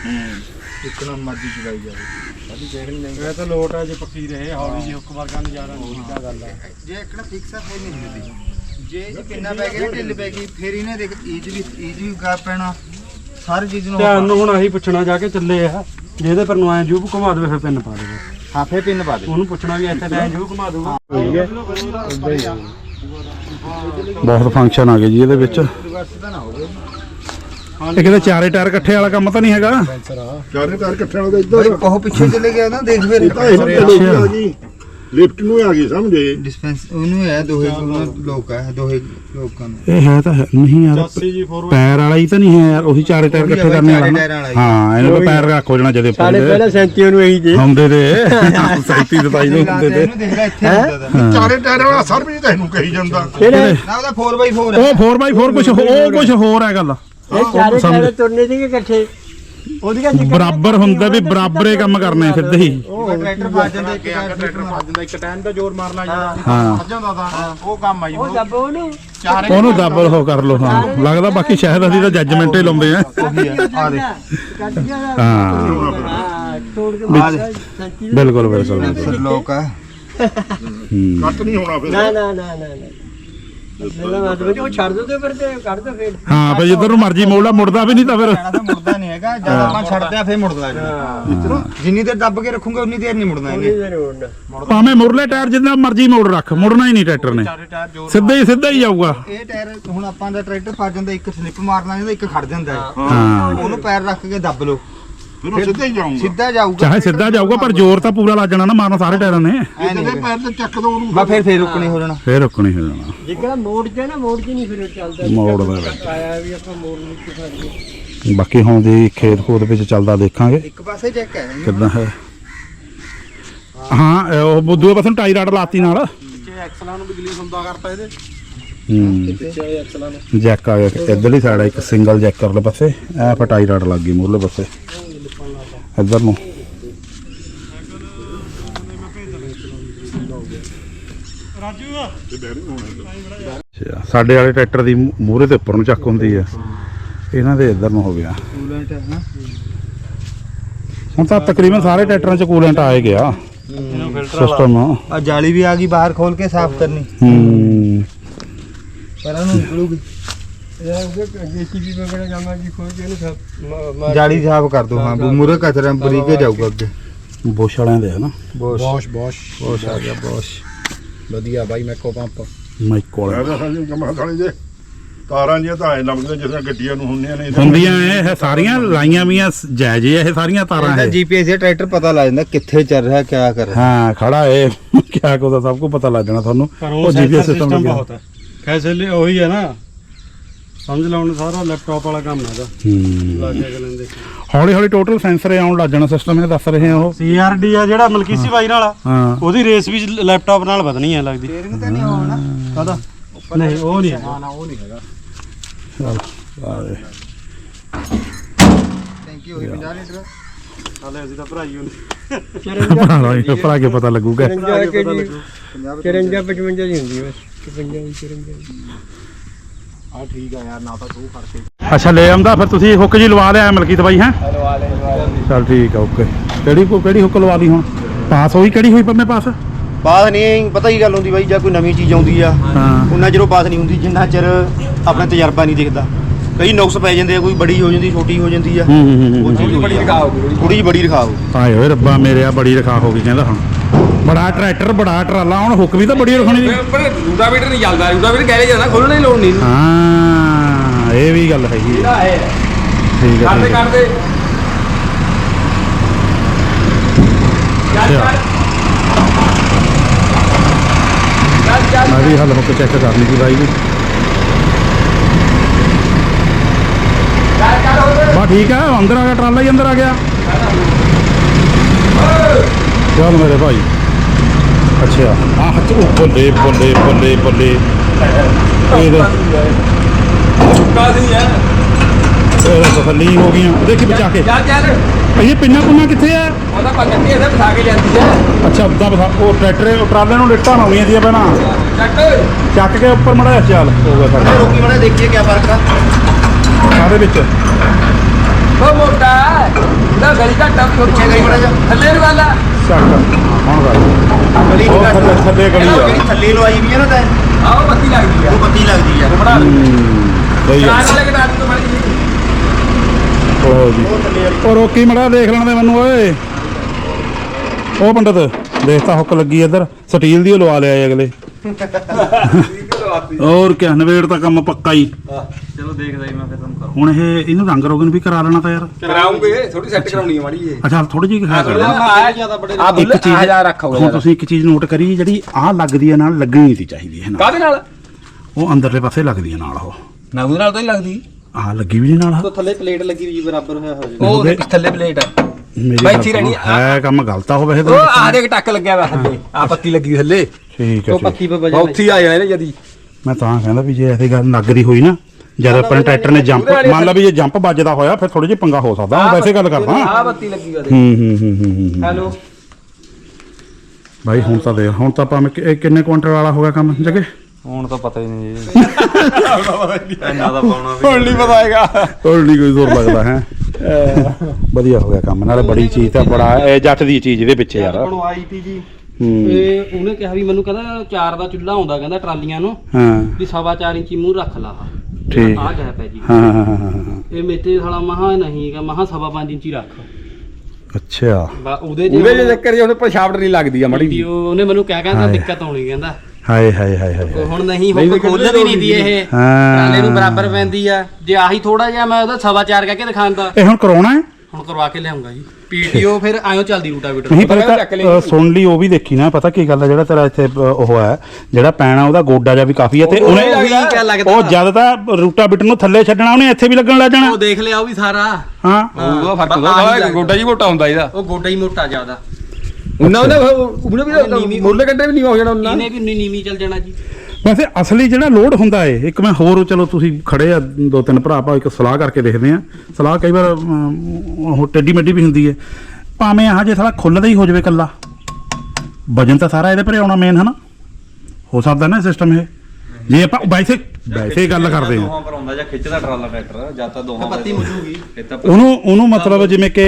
ਇੱਕਣਾ ਮਰਜ਼ੀ ਚਲਾਈ ਜਾਵੇ। ਇਹ ਤਾਂ ਲੋਟ ਆ ਜੇ ਪੱਕੀ ਰਹੇ ਹੌਲੀ ਜਿਹੀ ਹੁੱਕ ਵਰਗਾ ਨਜ਼ਾਰਾ ਨਹੀਂ। ਠੀਕ ਗੱਲ ਆ। ਜੇ ਇੱਕਣਾ ਫਿਕਸ ਆ ਫਿਰ ਨਹੀਂ ਹੁੰਦੀ। ਜੇ ਇਹ ਪਿੰਨਾ ਪੈ ਗਿਆ ਢਿੱਲ ਪੈ ਗਈ ਫਿਰ ਇਹਨੇ ਦੇਖ ਈਜ ਵੀ ਈਜ ਵੀ ਗਾ ਪੈਣਾ। ਸਾਰੀ ਚੀਜ਼ ਨੂੰ ਧਿਆਨ ਨੂੰ ਹੁਣ ਆਹੀ ਪੁੱਛਣਾ ਜਾ ਕੇ ਚੱਲੇ ਆ। ਜਿਹਦੇ ਪਰ ਨੂੰ ਐ ਜੂਬ ਘੁਮਾ ਦੇਵੇ ਫਿਰ ਪਿੰਨ ਪਾ ਦੇਵੇ। ਹਾਂ ਫਿਰ ਪਿੰਨ ਪਾ ਦੇ। ਉਹਨੂੰ ਪੁੱਛਣਾ ਵੀ ਇੱਥੇ ਤਾਂ ਜੂਬ ਘੁਮਾ ਦੂਗਾ ਬਹੁਤ ਫੰਕਸ਼ਨ ਆ ਗਏ ਜੀ ਇਹਦੇ ਵਿੱਚ। ਰਿਵਰਸ ਤਾਂ ਨਾ ਹੋਵੇ। ਇਹ ਕਿਤੇ ਚਾਰੇ ਟਾਇਰ ਇਕੱਠੇ ਵਾਲਾ ਕੰਮ ਤਾਂ ਨਹੀਂ ਹੈਗਾ। ਚਾਰੇ ਟਾਇਰ ਇਕੱਠੇ ਨਾਲ ਬਈ ਇੱਧਰ। ਉਹ ਪਿੱਛੇ ਚਲੇ ਗਿਆ ਨਾ ਦੇਖ ਫਿਰ। ਇਹ ਤਾਂ ਇਹ ਅੱਛਾ। ਜੀ। ਲਿਫਟ ਨੂੰ ਆ ਗਈ ਸਮਝੇ? ਡਿਸਪੈਂਸ ਉਹਨੂੰ ਹੈ ਦੋਹੇ ਲੋਕ ਹੈ ਦੋਹੇ ਲੋਕਾਂ ਨੂੰ। ਇਹ ਹੈ ਤਾਂ ਨਹੀਂ ਯਾਰ ਪੈਰ ਵਾਲਾ ਹੀ ਤਾਂ ਨਹੀਂ ਹੈ ਯਾਰ ਉਹੀ ਚਾਰੇ ਟਾਇਰ ਇਕੱਠੇ ਕਰਨੇ ਵਾਲਾ ਵਾਲਾ ਹੀ। ਇਹਨਾਂ ਦਾ ਪੈਰ ਰੱਖ ਹੋ ਜਾਣਾ ਜਦੇ ਸਾਡੇ ਪਹਿਲਾਂ ਸੈਂਤੀਆਂ ਨੂੰ ਇਹੀ ਜੇ। ਹੁੰਦੇ ਤੇ। 37 27 ਨੂੰ ਹੁੰਦੇ ਤੇ। ਇਹਨੂੰ ਦੇਖ ਲੈ ਇੱਥੇ ਹੁੰਦਾ ਦਾ ਚਾਰੇ ਟਾਇਰਾਂ ਵਾਲਾ ਸਰ ਵੀ ਤੈਨੂੰ ਕਹੀ ਜਾਂਦਾ। ਨਾ ਉਹਦਾ 4x4 ਹੈ। ਉਹ 4x4 ਕੁਝ ਉਹ ਕੁਝ ਹੋਰ ਹੈ ਗੱਲ। ਇਹ ਚਾਰੇ ਚਾਰੇ ਤੁਰਨੇ ਸੀਗੇ ਇਕੱਠੇ। ਉਹਦੀਆਂ ਜਿੱਕਾ ਬਰਾਬਰ ਹੁੰਦਾ ਵੀ ਬਰਾਬਰ ਕੰਮ ਕਰਨੇ ਸਿੱਧੇ ਹੀ। ਉਹ ਟਰੈਕਟਰ ਫਸ ਜਾਂਦਾ ਇੱਕ ਟਰੈਕਟਰ ਫਸ ਜਾਂਦਾ ਇੱਕ ਟਾਈਮ ਦਾ ਜ਼ੋਰ ਮਾਰ ਲਾ ਜਾਂਦਾ। ਹਾਂ। ਫਸ ਜਾਂਦਾ ਤਾਂ ਉਹ ਕੰਮ ਆ ਜੀ ਉਹ ਦੱਬ ਉਹਨੂੰ। ਉਹਨੂੰ ਡਬਲ ਹੋ ਕਰ ਲੋ ਹਾਂ। ਲੱਗਦਾ ਬਾਕੀ ਸ਼ਾਇਦ ਅਸੀਂ ਤਾਂ ਜੱਜਮੈਂਟ ਹੀ ਲਾਉਂਦੇ ਆ। ਆ ਦੇ ਹਾਂ। ਬਿਲਕੁਲ ਬਿਲਕੁਲ। ਲੋਕ ਹੈ। ਹੂੰ। ਕੱਟ ਨਹੀਂ ਹੋਣਾ ਫਿਰ। ਨਾ ਨਾ ਨਾ ਨਾ। ਉਹ ਛੱਡ ਤੇ ਫਿਰ ਤੇ ਕੱਢ ਦੋ ਫਿਰ। ਹਾਂ ਫੇ ਜਿੱਧਰ ਨੂੰ ਮਰਜ਼ੀ ਮੋੜਲਾ ਮੁੜਦਾ ਵੀ ਨਹੀਂ ਤਾਂ ਫਿਰ। ਤਾਂ ਮੁੜਦਾ ਨਹੀਂ ਹੈਗਾ ਜਦ ਆਪਾਂ ਛੱਡਦੇ ਆ ਫੇਰ ਮੁੜਦਾ ਜੀ। ਜਿੰਨੀ ਦੇਰ ਦੱਬ ਕੇ ਰੱਖੂਗਾ ਉਨੀ ਦੇਰ ਨਹੀਂ ਮੁੜਨਾ ਇਹਨੇ ਭਾਵੇਂ ਮੁਰਲੇ ਟਾਇਰ ਜਿੰਨਾ ਮਰਜ਼ੀ ਮੋੜ ਰੱਖ ਮੁੜਨਾ ਹੀ ਨਹੀਂ ਟਰੈਕਟਰ ਨੇ। ਸਿੱਧਾ ਹੀ ਸਿੱਧਾ ਹੀ ਜਾਊਗਾ। ਇਹ ਟਾਇਰ ਹੁਣ ਆਪਾਂ ਦਾ ਟਰੈਕਟਰ ਫਸ ਜਾਂਦਾ ਇੱਕ ਸਲਿੱਪ ਮਾਰ ਲਾ ਜਾਂਦਾ ਇੱਕ ਖੜ ਜਾਂਦਾ ਹੈ। ਹਾਂ। ਉਹਨੂੰ ਪੈਰ ਰੱਖ ਕੇ ਦੱਬ ਲਓ। ਫਿਰ ਉਹ ਸਿੱਧਾ ਹੀ ਜਾਊਗਾ। ਸਿੱਧਾ ਜਾਊਗਾ। ਚਾਹੇ ਸਿੱਧਾ ਜਾਊਗਾ ਪਰ ਜ਼ੋਰ ਤਾਂ ਪੂਰਾ ਲੱਗ ਜਾਣਾ ਨਾ ਮਾਰਨਾ ਸਾਰੇ ਟਾਇਰਾਂ ਨੇ। ਐ ਨਹੀਂ ਪੈਰ ਤੇ ਚੱਕ ਦੋ ਉਹਨੂੰ। ਬਾ ਫੇਰ ਫੇਰ ਰੁਕਣੀ ਹੋ ਜਾਣਾ। ਫੇਰ ਰੁਕਣੀ ਹੋ ਜਾਣਾ। ਜਿਹੜਾ ਮੋੜ ਤੇ ਨਾ ਮੋੜ ਚ ਨਹੀਂ ਫਿਰ ਉਹ ਚੱਲਦਾ ਮੋੜ ਦੇ ਵਿੱਚ। ਆਇਆ ਵੀ ਆਪਾਂ ਮੋੜ ਨੂੰ ਕਿਫਾ ਬਾਕੀ ਹੁਣ ਦੀ ਖੇਤ ਖੋਤ ਵਿੱਚ ਚੱਲਦਾ ਦੇਖਾਂਗੇ। ਇੱਕ ਪਾਸੇ ਚੈੱਕ ਹੈ ਕਿੱਦਾਂ ਹੈ। ਹਾਂ ਉਹ ਦੂਏ ਪਾਸੇ ਨੂੰ ਟਾਈ ਰਾਡ ਲਾਤੀ ਨਾਲ। ਪਿੱਛੇ ਐਕਸਲਾਂ ਨੂੰ ਬਿਜਲੀ ਹੁੰਦਾ ਕਰਤਾ ਇਹਦੇ। ਹੂੰ। ਪਿੱਛੇ ਐਕਸਲਾਂ ਨੂੰ ਜੈਕ ਆ ਗਿਆ ਇੱਧਰਲੀ ਸਾਈਡ ਇੱਕ ਸਿੰਗਲ ਜੈਕ ਕਰਲੇ ਪਾਸੇ। ਐ ਫਟਾਈ ਰਾਡ ਲੱਗ ਗਈ ਮੂਰਲੇ ਪਾਸੇ। ਇੱਧਰ ਨੂੰ ਸਾਡੇ ਵਾਲੇ ਟਰੈਕਟਰ ਦੀ ਮੂਹਰੇ ਤੇ ਉੱਪਰ ਨੂੰ ਚੱਕ ਹੁੰਦੀ ਆ। ਇਹਨਾਂ ਦੇ ਇੱਧਰ ਨੂੰ ਹੋ ਗਿਆ। ਕੂਲੈਂਟ ਹੈ? ਨਾ ਹੁਣ ਤਾਂ ਤਕਰੀਬਨ ਸਾਰੇ ਟਰੈਕਟਰਾਂ 'ਚ ਕੂਲੈਂਟ ਆ ਹੀ ਗਿਆ। ਸਿਸਟਮ ਆ। ਜਾਲੀ ਵੀ ਆ ਗਈ ਬਾਹਰ ਖੋਲ ਕੇ ਸਾਫ਼ ਕਰਨੀ। ਹੂੰ। ਪਹਿਲਾਂ ਨੂੰ ਨਿਕਲੂਗੀ ਜੀਸੀਬੀ ਵਗੈਰਾ ਜਾਮਾ ਜੀ ਕੇ ਇਹਨੂੰ ਮਾਰ ਜਾਲੀ ਸਾਫ਼ ਕਰ ਦੋ ਹਾਂ ਮੂਰੇ ਕਚਰਾ ਬਰੀਕੇ ਜਾਊਗਾ ਅੱਗੇ। ਬੋਸ਼ ਵਾਲਿਆਂ ਦੇ ਹਨਾ ਬੋਸ਼। ਬੋਸ਼ ਬੋਸ਼। ਬੋਸ਼ ਆ ਗਿਆ ਬੋਸ਼। ਵਧੀਆ ਬਾਈ ਮੈਕੋ ਪੰਪ। ਮਾਈਕ ਵਾਲੇ। ਮੈਂ ਤਾਂ ਸਾਡੀ ਕਮਾ ਸਾਲੀ ਦੇ ਤਾਰਾਂ ਜੀਆਂ ਤਾਂ ਐ ਲੱਗਦੀਆਂ ਜਿਸ ਤਰ੍ਹਾਂ ਗੱਡੀਆਂ ਨੂੰ ਹੁੰਦੀਆਂ ਨੇ। ਹੁੰਦੀਆਂ ਇਹ ਸਾਰੀਆਂ ਲਾਈਆਂ ਵੀਆਂ ਜਾਇਜ਼ ਹੀ ਆ ਇਹ ਸਾਰੀਆਂ ਤਾਰਾਂ ਇਹਦਾ ਇਹ। ਜੀਪੀਐਸ ਇਹ ਟਰੈਕਟਰ ਪਤਾ ਲੱਗ ਜਾਂਦਾ ਕਿੱਥੇ ਚੱਲ ਰਿਹਾ ਕਿਆ ਕਰ ਰਿਹਾ। ਹਾਂ ਖੜਾ ਏ ਕਿਆ ਕੋਦਾ ਸਭ ਕੁਝ ਪਤਾ ਲੱਗ ਜਾਣਾ ਤੁਹਾਨੂੰ। ਪਰ ਉਹ system ਸਿਸਟਮ। ਬਹੁਤ ਹੈ ਕੈਸੇ ਲਈ ਉਹੀ ਹੈ ਨਾ। ਸਮਝ ਲਾਉਣ ਸਾਰਾ ਲੈਪਟਾਪ ਵਾਲਾ ਕੰਮ ਹੈ ਇਹਦਾ ਹੂੰ। ਲਾ ਕੇ ਅਗਲੇ ਦੇ ਹੌਲੀ ਹੌਲੀ ਟੋਟਲ ਸੈਂਸਰ ਆਉਣ ਲੱਗ ਜਾਣਾ ਸਿਸਟਮ ਇਹ ਦੱਸ ਰਹੇ ਆ ਉਹ। ਸੀਆਰਡੀ ਆ ਜਿਹੜਾ ਮਲਕੀਸੀ ਵਾਈ ਨਾਲ ਹਾਂ। ਉਹਦੀ ਰੇਸ ਵੀ ਲੈਪਟਾਪ ਨਾਲ ਵਧਣੀ ਹੈ ਲੱਗਦੀ। ਸਟੀਅਰਿੰਗ ਤਾਂ ਨਹੀਂ ਹੋਣਾ ਕਾਹਦਾ? ਨਹੀਂ ਉਹ ਨਹੀਂ ਹੈ ਨਾ ਨਾ ਉਹ ਨਹੀਂ ਹੈਗਾ। ਚੱਲ ਆ ਦੇ। ਟੈਂਕੀ ਹੋਈ 50 ਲੀਟਰ। ਹਾਲੇ ਅਸੀਂ ਤਾਂ ਭਰਾਈ ਹੁੰਦੀ ਬਣਾ ਲਓ ਇਹ ਭਰਾ ਕੇ ਪਤਾ ਲੱਗੂਗਾ। 54 ਕੇ ਜੀ 54 55 ਦੀ ਹੁੰਦੀ ਬਸ। 55 54 ਆ ਠੀਕ ਆ ਯਾਰ ਨਾ ਤਾਂ ਤੂੰ ਕਰਕੇ ਅੱਛਾ ਲੈ ਆਉਂਦਾ ਫਿਰ ਤੁਸੀਂ ਹੁੱਕ ਜੀ ਲਵਾ ਲਿਆ ਮਲਕੀਤ ਬਾਈ ਹੈ? ਚੱਲ ਠੀਕ ਆ ਓਕੇ। ਕਿਹੜੀ ਕਿਹੜੀ ਹੁੱਕ ਲਵਾ ਲਈ ਹੁਣ? ਪਾਸ ਹੋਈ ਕਿਹੜੀ ਹੋਈ ਪੰਮੇ ਪਾਸ? ਬਾਤ ਨਹੀਂ ਪਤਾ ਹੀ ਗੱਲ ਹੁੰਦੀ ਬਾਈ ਜਾਂ ਕੋਈ ਨਵੀਂ ਚੀਜ਼ ਆਉਂਦੀ ਆ। ਹਾਂ। ਉਹਨਾਂ ਚਿਰੋਂ ਬਾਤ ਨਹੀਂ ਹੁੰਦੀ ਜਿੰਨਾ ਚਿਰ ਆਪਣਾ ਤਜਰਬਾ ਨਹੀਂ ਦਿਖਦਾ। ਕਈ ਨੁਕਸ ਪੈ ਜਾਂਦੇ ਆ ਕੋਈ ਬੜੀ ਹੋ ਜਾਂਦੀ ਛੋਟੀ ਹੋ ਜਾਂਦੀ ਆ। ਹੂੰ ਹੂੰ ਹੂੰ ਉਹ ਚੀਜ਼ ਬੜੀ ਰਖਾਓ ਥੋੜੀ ਜਿਹੀ। ਬੜੀ ਰਖਾਓ ਆਏ ਓਏ ਰੱਬਾ ਮੇਰੇ ਆ ਬੜੀ ਰਖਾ ਹੋ ਗਈ ਕਹਿੰਦਾ ਹੁਣ। ਬੜਾ ਟਰੈਕਟਰ ਬੜਾ ਟਰਾਲਾ ਹੁਣ ਹੁੱਕ ਵੀ ਤਾਂ ਬੜੀ ਰਖਣੀ ਦੀ ਪਰ ਰੂਟਾਵੀਟਰ ਨਹੀਂ ਚੱਲਦਾ ਰੂਟਾਵੀਟਰ ਕਹਿ ਜਾਂਦਾ ਖੋਲਣਾ ਹੀ ਲੋੜ ਨਹੀਂ। ਹਾਂ ਇਹ ਵੀ ਗੱਲ ਹੈਗੀ ਹੈ ਹੈ। ਠੀਕ ਹੈ ਕਰਦੇ ਠੀਕ ਕਰਦੇ। ਅੱਛਾ। ਮੈਂ ਵੀ ਹਲ ਹੁੱਕ ਚੈੱਕ ਕਰਨੀ ਸੀ ਬਾਈ ਦੀ ਬਾ ਠੀਕ ਹੈ ਅੰਦਰ ਆ ਗਿਆ ਟਰਾਲਾ ਹੀ ਅੰਦਰ ਆ ਗਿਆ। ਚੱਲ ਮੇਰੇ ਭਾਈ। ਅੱਛਾ। ਆਹ ਚ ਉਹ ਬੱਲੇ ਬੱਲੇ ਬੱਲੇ ਬੱਲੇ ਇਹ ਤਾਂ ਚੁੱਕਾ ਸੀ ਯਾਰ ਇਹ ਤਾਂ ਤਸੱਲੀ ਹੋ ਗਈਆਂ। ਦੇਖੀ ਬਚਾ ਕੇ। ਚੱਲ ਚੱਲ। ਇਹ ਪਿੰਨਾ ਪੁੰਨਾ ਕਿੱਥੇ ਆ? ਉਹਦਾ ਪੱਕਤੀ ਇਹਦੇ ਬਿਠਾ ਕੇ ਜਾਂਦੀ ਹੈ। ਅੱਛਾ ਉਦਾਂ ਬਸਾ ਉਹ ਟਰੈਕਟਰ ਉਹ ਟਰਾਲੇ ਨੂੰ ਲਿੱਟਾਂ ਲਾਉਣੀਆਂ ਦੀਆਂ ਪਹਿਲਾਂ। ਚੱਕ। ਚੱਕ ਕੇ ਉੱਪਰ ਮੜਾ ਚੱਲ। ਹੋ ਗਿਆ ਸਾਡਾ। ਰੋਕੀ ਮੜਾ ਦੇਖੀਏ ਕੀ ਫ਼ਰਕ ਆ। ਸਾਰੇ ਵਿੱਚ? ਉਹ ਮੋਟਾ ਹੈ। ਇਹਦਾ ਗਲੀ ਦਾ ਟੱਪ ਪਿੱਛੇ ਗਈ ਮਾੜਾ ਜਿਹਾ। ਥੱਲੇ ਨੂੰ ਵਾਲਾ ਚੱਕ ਹੁਣ ਕਰ ਗਲੀ ਉਹ ਨਹੀਂ ਥੱਲੇ ਥੱਲੇ ਗਲੀ ਆ। ਜਿਹੜੀ ਥੱਲੇ ਲਵਾਈ ਵੀ ਆ ਨਾ ਤੈਂ ਆਹ ਬੱਤੀ ਲੱਗਦੀ ਆ। ਉਹ ਬੱਤੀ ਲੱਗਦੀ ਆ। ਬਣਾ ਲਈ ਹੂੰ, ਸਹੀ ਆ। ਚਾਰ ਵਾਲੇ ਕਟਾ ਤੋਂ ਬੜੀ ਉਹ ਜੀ। ਉਹ ਰੋਕੀ ਮੜਾ ਦੇਖ ਲੈਣ ਦੇ ਮੈਨੂੰ ਓਏ। ਉਹ ਪੰਡਤ ਦੇਖਤਾ ਹੁੱਕ ਲੱਗੀ ਇੱਧਰ। ਸਟੀਲ ਦੀ ਲਵਾ ਲਿਆ ਅਗਲੇ। ਹੋਰ ਕਿਆ ਨਵੇੜ ਤਾਂ ਕੰਮ ਪੱਕਾ ਹੀ। ਚਲੋ ਦੇਖਦਾ ਜੀ ਮੈਂ ਫਿਰ ਤੁਹਾਨੂੰ ਹੁਣ ਇਹ ਇਹਨੂੰ ਰੰਗ ਰੋਗਨ ਵੀ ਕਰਾ ਲੈਣਾ ਤਾਂ ਯਾਰ। ਕਰਾਉਂਗੇ ਥੋੜੀ ਸੈੱਟ ਕਰਾਉਣੀ ਹੈ ਮਾੜੀ ਜੀ ਅੱਛਾ ਥੋੜੀ ਜਿਹੀ ਹੈ ਕਰ ਆਇਆ ਜ਼ਿਆਦਾ ਬੜੇ ਆ ਇੱਕ ਚੀਜ਼ ਹੁਣ ਤੁਸੀਂ ਇੱਕ ਚੀਜ਼ ਨੋਟ ਕਰੀ ਜਿਹੜੀ ਆਹ ਲੱਗਦੀ ਹੈ ਨਾਲ ਲੱਗਣੀ ਨਹੀਂ ਚਾਹੀਦੀ ਹੈ ਨਾਲ ਕਾਦੇ ਨਾਲ? ਉਹ ਅੰਦਰਲੇ ਪਾਸੇ ਲੱਗਦੀ ਹੈ ਨਾਲ ਉਹ। ਨਾ ਉਹਦੇ ਨਾਲ ਤਾਂ ਹੀ ਲੱਗਦੀ? ਆਹ ਲੱਗੀ ਵੀ ਨਹੀਂ ਨਾਲ। ਆਹ। ਥੱਲੇ ਪਲੇਟ ਲੱਗੀ ਵੀ ਬਰਾਬਰ ਹੋਇਆ ਹੋ ਉਹ ਉਹਦੇ ਥੱਲੇ ਪਲੇਟ ਹੈ ਮੇਰੀ ਬਾਈ ਗੱਲ ਇੱਥੇ ਰਹਿਣੀ ਹੈ ਕੰਮ ਗਲਤ ਆ ਉਹ ਵੈਸੇ ਉਹ ਤਾਂ ਆ ਦੇਖ ਟੱਕ ਲੱਗਿਆ ਵਾ ਥੱਲੇ। ਆ ਪੱਤੀ ਲੱਗੀ ਥੱਲੇ। ਠੀਕ ਹੈ ਉਹ ਠੀਕ ਪੱਤੀ ਪੇ ਵਜਾ ਉੱਥੇ ਹੀ ਆ ਜਾਣਾ ਜਦੀ। ਮੈਂ ਤਾਂ ਕਹਿੰਦਾ ਵੀ ਜੇ ਐਸੀ ਗੱਲ ਲੱਗਦੀ ਹੋਈ ਨਾ ਜਦ ਆਪਣੇ ਟਰੈਕਟਰ ਨੇ ਜੰਪ ਮੰਨ ਲਾ ਵੀ ਜੇ ਜੰਪ ਵੱਜਦਾ ਹੋਇਆ ਫਿਰ ਥੋੜੀ ਜਿਹੀ ਪੰਗਾ ਹੋ ਸਕਦਾ। ਮੈਂ ਵੈਸੇ ਗੱਲ ਕਰਦਾ। ਆ ਪੱਤੀ ਲੱਗੀ ਉਹਦੇ। ਹੂੰ ਹੂੰ ਹੂੰ ਹੂੰ, ਹੂੰ ਹੂੰ। ਹੈਲੋ। ਬਾਈ ਹੁਣ ਤਾਂ ਦੇ ਹੁਣ ਤਾਂ ਆਪਾਂ ਇਹ ਕਿੰਨੇ ਕੁਇੰਟਲ ਵਾਲਾ ਹੋ ਗਿਆ ਕੰਮ ਜਗੇ? ਹੁਣ ਤਾਂ ਪਤਾ ਹੀ ਨਹੀਂ ਜੀ। ਇੰਨਾ ਦਾ ਪਾਉਣਾ ਵੀ ਹੁਣ ਨਹੀਂ ਪਤਾ ਹੈਗਾ। ਨਹੀਂ ਕੋਈ ਜ਼ੋਰ ਲੱਗਦਾ ਹੈ। ਵਧੀਆ ਹੋ ਗਿਆ ਕੰਮ ਨਾਲੇ ਬੜੀ ਚੀਜ਼ ਤਾਂ ਬੜਾ ਇਹ ਜੱਟ ਦੀ ਚੀਜ਼ ਇਹਦੇ ਪਿੱਛੇ ਯਾਰ। ਬਣਵਾਈ ਤੀ ਜੀ। ਹੂੰ। ਤੇ ਉਹਨੇ ਕਿਹਾ ਵੀ ਮੈਨੂੰ ਕਹਿੰਦਾ ਚਾਰ ਦਾ ਚੁੱਲ੍ਹਾ ਆਉਂਦਾ ਕਹਿੰਦਾ ਟਰਾਲੀਆਂ ਨੂੰ ਹਾਂ। ਵੀ ਸਵਾ ਚਾਰ ਇੰਚੀ ਮੂੰਹ ਰੱਖ ਲਾ। ਠੀਕ। ਆ ਗਿਆ ਪੈ ਜੀ। ਹਾਂ ਹਾਂ ਹਾਂ, ਹਾਂ ਹਾਂ ਇਹ ਮੇਤੇ ਸਾਲਾ ਮਹਾ ਨਹੀਂ ਹੈਗਾ ਮਹਾ ਸਵਾ ਪੰਜ ਇੰਚੀ ਰੱਖ। ਅੱਛਾ। ਬਾ ਉਹਦੇ ਉਹਦੇ ਜੇ ਚੱਕਰ ਜੇ ਉਹਨੇ ਪਛਾਵਟ ਨਹੀਂ ਲੱਗਦੀ ਆ ਮਾੜੀ ਵੀ ਉਹ- ਉਹਨੇ ਮੈਨੂੰ ਕਿਹਾ ਕਹਿੰਦਾ ਹਾਏ। ਦਿੱਕਤ ਆਉਣੀ ਕਹਿੰਦਾ। ਹਾਏ ਹਾਏ ਹਾਏ ਹਾਏ ਉਹ ਹੁਣ ਨਹੀਂ ਨਹੀਂ ਹੁੱਕ ਤਾਂ ਖੋਲਦੀ ਨਹੀਂ ਦੀ ਇਹ। ਹਾਂ। ਟਰਾਲੇ ਨੂੰ ਬਰਾਬਰ ਪੈਂਦੀ ਆ। ਜੇ ਆਹੀ ਥੋੜਾ ਜਿਹਾ ਮੈਂ ਉਹਦਾ ਸਵਾ ਚਾਰ ਕਹਿ ਕੇ ਦਿਖਾਉਂਦਾ। ਇਹ ਹੁਣ ਕਰਾਉਣਾ ਹੈ? ਹੁਣ ਕਰਵਾ ਕੇ ਲਿਆਉਂਗਾ ਜੀ। ਪੀਟੀਓ ਫਿਰ ਆਇਓ ਚੱਲਦੀ ਰੂਟਾਵੀਟਰ ਨਹੀਂ ਪਰ ਲਈ। ਤਾਂ, ਅ, ਸੁਣ ਲਈ ਉਹ ਵੀ ਦੇਖੀ ਨਾ ਪਤਾ ਕੀ ਗੱਲ ਹੈ ਜਿਹੜਾ ਤੇਰਾ ਇੱਥੇ ਅ, ਉਹ ਹੈ ਜਿਹੜਾ ਪੈਣਾ ਉਹਦਾ ਗੋਡਾ ਜਿਹਾ ਵੀ ਕਾਫੀ ਹੈ ਤੇ ਉਹ ਉਹਨੇ ਕਿਆ ਲੱਗਦਾ? ਉਹ ਜਦ ਤਾਂ ਰੂਟਾ ਬਿਟ ਨੂੰ ਥੱਲੇ ਛੱਡਣਾ ਉਹਨੇ ਇੱਥੇ ਵੀ ਲੱਗਣ ਲੱਗ ਜਾਣਾ। ਉਹ ਦੇਖ ਲਿਆ ਉਹ ਵੀ ਸਾਰਾ। ਹਾਂ। ਉਹਦਾ ਫ਼ਰਕ ਬਸ ਆਹੀ ਹੁੰਦਾ ਲੱਗਦਾ। ਗੋਡਾ ਜੀ ਮੋਟਾ ਹੁੰਦਾ ਇਹਦਾ। ਉਹ ਗੋਡਾ ਹੀ ਮੋਟਾ ਜ਼ਿਆਦਾ। ਉਹਨਾਂ ਉਹਨੇ ਉਹਨੇ ਵੀ ਮੁੱਲੇ ਕੰਡੇ ਵੀ ਨਹੀਂ ਹੋ ਜਾਣਾ ਉਹਨਾਂ ਇਹਨੇ ਵੀ ਉਨੀ ਨੀਵੀਂ ਚੱਲ ਜਾਣਾ ਜੀ। ਵੈਸੇ ਅਸਲੀ ਜਿਹੜਾ ਲੋਡ ਹੁੰਦਾ ਏ, ਇੱਕ ਮੈਂ ਹੋਰ ਚਲੋ ਤੁਸੀਂ ਖੜੇ ਆ, ਦੋ ਤਿੰਨ ਭਰਾ ਆਪਾਂ ਇੱਕ ਸਲਾਹ ਕਰਕੇ ਦੇਖਦੇ ਆ। ਸਲਾਹ ਕਈ ਵਾਰ ਉਹ ਟੇਡੀ ਮੇਡੀ ਵੀ ਹੁੰਦੀ ਏ। ਭਾਵੇਂ ਆਹ ਜੇ ਸਾਲਾ ਖੁੱਲਦਾ ਹੀ ਹੋ ਜਾਵੇ ਕੱਲਾ ਵਜਨ ਤਾਂ ਸਾਰਾ ਇਹਦੇ ਪਰ ਆਉਣਾ ਮੇਨ ਹਨਾ? ਹੋ ਸਕਦਾ ਨਾ ਸਿਸਟਮ ਇਹ। ਜੇ ਆਪਾਂ, ਵੈਸੇ ਵੈਸੇ ਗੱਲ ਕਰਦੇ ਆ। ਦੋਹਾਂ ਪਰ ਆਉਂਦਾ ਜਾਂ ਖਿੱਚਦਾ ਟਰਾਲਾ ਟਰੈਕਟਰ ਜਾਂ ਤਾਂ ਦੋਹਾਂ ਪੱਤੀ ਮੁੱਝੂਗੀ ਇਹ ਤਾਂ ਉਹਨੂੰ ਉਹਨੂੰ ਮਤਲਬ ਜਿਵੇਂ ਕਿ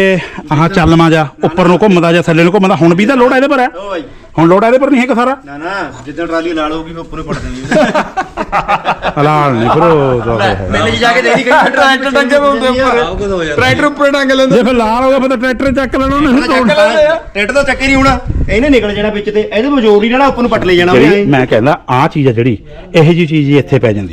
ਆਹ ਚੱਲਮਾ ਜਾ ਉੱਪਰ ਨੂੰ ਘੁੰਮਦਾ ਜਾਂ ਥੱਲੇ ਨੂੰ ਘੁੰਮਦਾ ਹੁਣ ਵੀ ਤਾਂ ਲੋਡ ਇਹਦੇ ਪਰ ਹੈ? ਓ ਬਾਈ। ਹੁਣ ਲੋਡ ਇਹਦੇ ਪਰ ਨਹੀਂ ਹੈਗਾ ਸਾਰਾ? ਨਾ ਨਾ ਜਿੱਦਾਂ ਟਰਾਲੀ ਲਾਲ ਹੋਊਗੀ ਫਿਰ ਉੱਪਰ ਹੀ ਪੜ ਦੇਣੀ ਹਲਾਲ ਨਹੀਂ ਫਿਰ ਉਹ ਤਾਂ ਹੈ। ਮੇਲੇ 'ਚ ਜਾ ਕੇ ਦੇਖੀ ਟਰੈਕਟਰ ਟੰਗੇ ਵੇ ਹੁੰਦੇ ਉੱਪਰ। ਟਰੈਕਟਰ ਉੱਪਰ ਟੰਗ ਲੈਂਦੇ। ਜੇ ਫਿਰ ਲਾਲ ਹੋ ਗਿਆ ਫਿਰ ਟਰੈਕਟਰ ਚੱਕ ਲੈਣਾ ਉਹਨੇ ਆ। ਟਰੈਕਟਰ ਤਾਂ ਚੱਕੇ ਨਹੀਂ ਹੋਣਾ। ਇਹਨੇ ਨਿਕਲ ਜਾਣਾ ਵਿੱਚ ਤੇ ਇਹਦੇ ਨਹੀਂ ਰਹਿਣਾ ਉੱਪਰ ਨੂੰ ਪੱਟ ਲੈ ਜਾਣਾ ਮੈਂ ਕਹਿੰਦਾ ਆਹ ਚੀਜ਼ ਆ ਜਿਹੜੀ ਇਹੋ ਜੀ ਚੀਜ਼ ਹੀ ਇੱਥੇ ਪੈ ਜਾਂਦੀ।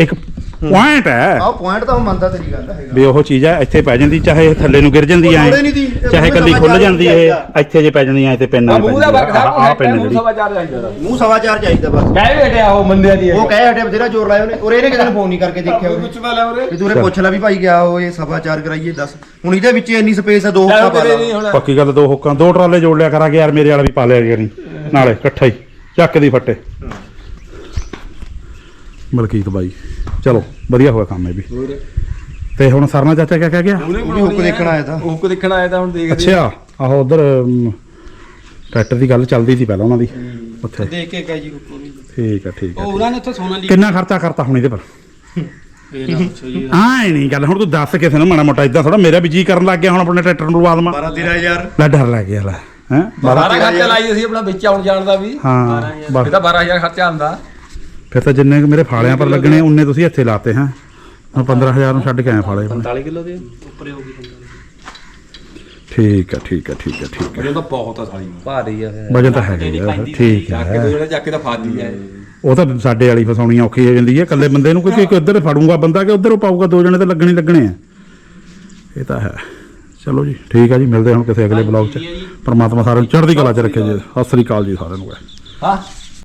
ਇੱਕ ਪੁਆਇੰਟ ਹੈ। ਆਹ ਪੁਆਇੰਟ ਤਾਂ ਉਹ ਮੰਨਦਾ ਤੇਰੀ ਗੱਲ ਹੈਗਾ। ਵੀ ਉਹ ਚੀਜ਼ ਹੈ ਇੱਥੇ ਪੈ ਜਾਂਦੀ ਚਾਹੇ ਇਹ ਥੱਲੇ ਨੂੰ ਗਿਰ ਜਾਂਦੀ ਐ ਨਹੀਂ ਤੀ। ਇਹ ਚਾਹੇ ਮੂੰਹ ਕੱਲੀ ਖੁੱਲ ਜਾਂਦੀ ਚਾਹੀਦਾ। ਇੱਥੇ ਜੇ ਪੈ ਜਾਂਦੀਆਂ ਇੱਥੇ ਪੈਨ ਆ ਨਾਲ ਮੂੰਹ ਦਾ ਸਾਹਿਬ ਜਿਹੜੀ ਸਵਾ ਚਾਰ ਚਾਹੀਦਾ ਮੂੰਹ ਸਵਾ ਚਾਰ ਚਾਹੀਦਾ ਬਸ। ਕਹਿ ਵੀ ਹਟਿਆ ਉਹ ਮੰਨਿਆ ਦੀ ਉਹ ਕਹੇ ਹਟੇ ਬਥੇਰਾ ਜ਼ੋਰ ਲਾਇਆ ਉਹਨੇ। ਔਰ ਇਹਨੇ ਕਿਸੇ ਨੂੰ ਫੋਨ ਨਹੀਂ ਕਰਕੇ ਦੇਖਿਆ ਉਹਨੇ। ਕੁਛ ਵਾਲਾ ਉਰੇ। ਵੀ ਤੂੰ ਉਹਨੇ ਪੁੱਛ ਲੈ ਵੀ ਭਾਈ ਗਿਆ ਉਹ ਇਹ ਸਵਾ ਚਾਰ ਕਰਾਈਏ ਦੱਸ। ਹੁਣ ਇਹਦੇ ਵਿੱਚ ਇੰਨੀ ਸਪੇਸ ਆ ਦੋ ਹੁੱਕਾ ਪਾ ਤੇਰੇ ਨਹੀਂ ਲਾ ਹੁਣ। ਪੱਕੀ ਗੱਲ ਦੋ ਹੁੱਕਾਂ ਦੋ ਟਰਾਲੇ ਜੋੜ ਲਿਆ ਕਰਾਂਗੇ ਯਾਰ ਮੇਰੇ ਵਾਲਾ ਵੀ ਪਾ ਲਿਆ ਕਰੀ ਨਾਲੇ ਇਕੱਠਾ ਹੀ। ਚੱਕ ਦੀ ਫੱਟੇ। ਮਲਕੀਤ ਬਾਈ। ਚਲੋ ਵਧੀਆ ਹੋਇਆ ਕੰਮ ਇਹ ਵੀ। ਤੇ ਹੁਣ ਸਰਨਾ ਚਾਚਾ ਕਿਆ ਕਹਿ ਗਿਆ? ਉਹਨੇ ਹੁੱਕ ਦੇਖਣ ਆਇਆ ਤਾਂ। ਉਹ ਕੋ ਦੇਖਣ ਆਇਆ ਤਾਂ ਹੁਣ ਦੇਖ ਅੱਛਾ ਆਹੋ ਉਧਰ ਟਰੈਕਟਰ ਦੀ ਗੱਲ ਚੱਲਦੀ ਸੀ ਪਹਿਲਾਂ ਉਹਨਾਂ ਦੀ। ਉੱਥੇ। ਦੇਖ ਕੇ ਕਹੀ ਜੀ ਹੁੱਕ ਉਹਦੀ। ਠੀਕ ਆ ਠੀਕ ਉਹ ਆ। ਉਹਨਾਂ ਨੇ ਉੱਥੇ ਸੋਨਾ ਲਿਖ ਕਿੰਨਾ ਖਰਚਾ ਕਰਤਾ ਹੁਣ ਇਹਦੇ ਪਰ? ਇਹ ਨਾ ਪੁੱਛੋ ਜੀ। ਹਾਂ ਇਹ ਨਹੀਂ ਗੱਲ ਹੁਣ ਤੂੰ ਦੱਸ ਕਿਸੇ ਨੂੰ ਮਾੜਾ ਮੋਟਾ ਇਦਾਂ ਥੋੜਾ ਮੇਰਾ ਵੀ ਜੀ ਕਰਨ ਲੱਗ ਗਿਆ ਹੁਣ ਆਪਣੇ ਟਰੈਕਟਰ ਨੂੰ ਲਵਾ ਦਵਾਂ। 12 13000 ਲੈ ਡਰ ਲੱਗ ਗਿਆ ਲੈ। ਹੈ? ਸਾਰਾ ਖਰਚਾ ਲਾਈ ਅਸੀਂ ਆਪਣਾ ਵਿੱਚ ਆਉਣ ਜਾਣ ਦਾ ਵੀ। ਹਾਂ ਇਹ ਤਾਂ 12000 ਖਰਚਾ ਆਂਦਾ ਫਿਰ ਤਾਂ ਜਿੰਨੇ ਮੇਰੇ ਫਾਲਿਆਂ ਪਰ ਲੱਗਣੇ ਉਨੇ ਤੁਸੀਂ ਇੱਥੇ ਲਾਤੇ ਹਾਂ। ਹੁਣ 15000 ਨੂੰ ਛੱਡ ਕੇ ਆਏ ਫਾਲੇ। ਆਪਣੇ। 45 ਕਿਲੋ ਦੇ ਉੱਪਰੇ ਹੋ ਗਈ 45 ਠੀਕ ਆ ਠੀਕ ਆ ਠੀਕ ਆ ਠੀਕ ਆ। ਇਹ ਤਾਂ ਬਹੁਤ ਆ ਸਾਲੀ ਭਾਰੀ ਆ ਵਜਨ ਤਾਂ ਹੈਗਾ ਹੀ ਆ, ਠੀਕ ਚੱਕ ਕੇ ਦੋ ਜਿਹੜੇ ਚੱਕ ਕੇ ਤਾਂ ਫਾਦੀ ਆ। ਉਹ ਤਾਂ ਸਾਡੇ ਵਾਲੀ ਫਸਾਉਣੀ ਔਖੀ ਹੋ ਜਾਂਦੀ ਹੈ ਇਕੱਲੇ ਬੰਦੇ ਨੂੰ ਕੋਈ ਕੋਈ ਇੱਧਰ ਫੜੂਗਾ ਬੰਦਾ ਕਿ ਉੱਧਰ ਪਾਊਗਾ ਦੋ ਜਣੇ ਤਾਂ ਲੱਗਣੇ ਹੀ ਲੱਗਣੇ ਆ। ਇਹ ਤਾਂ ਹੈ। ਚਲੋ ਜੀ ਠੀਕ ਆ ਜੀ ਮਿਲਦੇ ਹਾਂ ਹੁਣ ਕਿਸੇ ਅਗਲੇ ਬਲੌਗ 'ਚ। ਪਰਮਾਤਮਾ ਸਾਰਿਆਂ ਨੂੰ ਚੜ੍ਹਦੀ ਕਲਾ 'ਚ ਰੱਖੇ ਜੀ। ਸਤਿ ਸ੍ਰੀ ਅਕਾਲ ਜੀ ਸਾਰਿਆਂ ਨੂੰ। ਹਾਂ?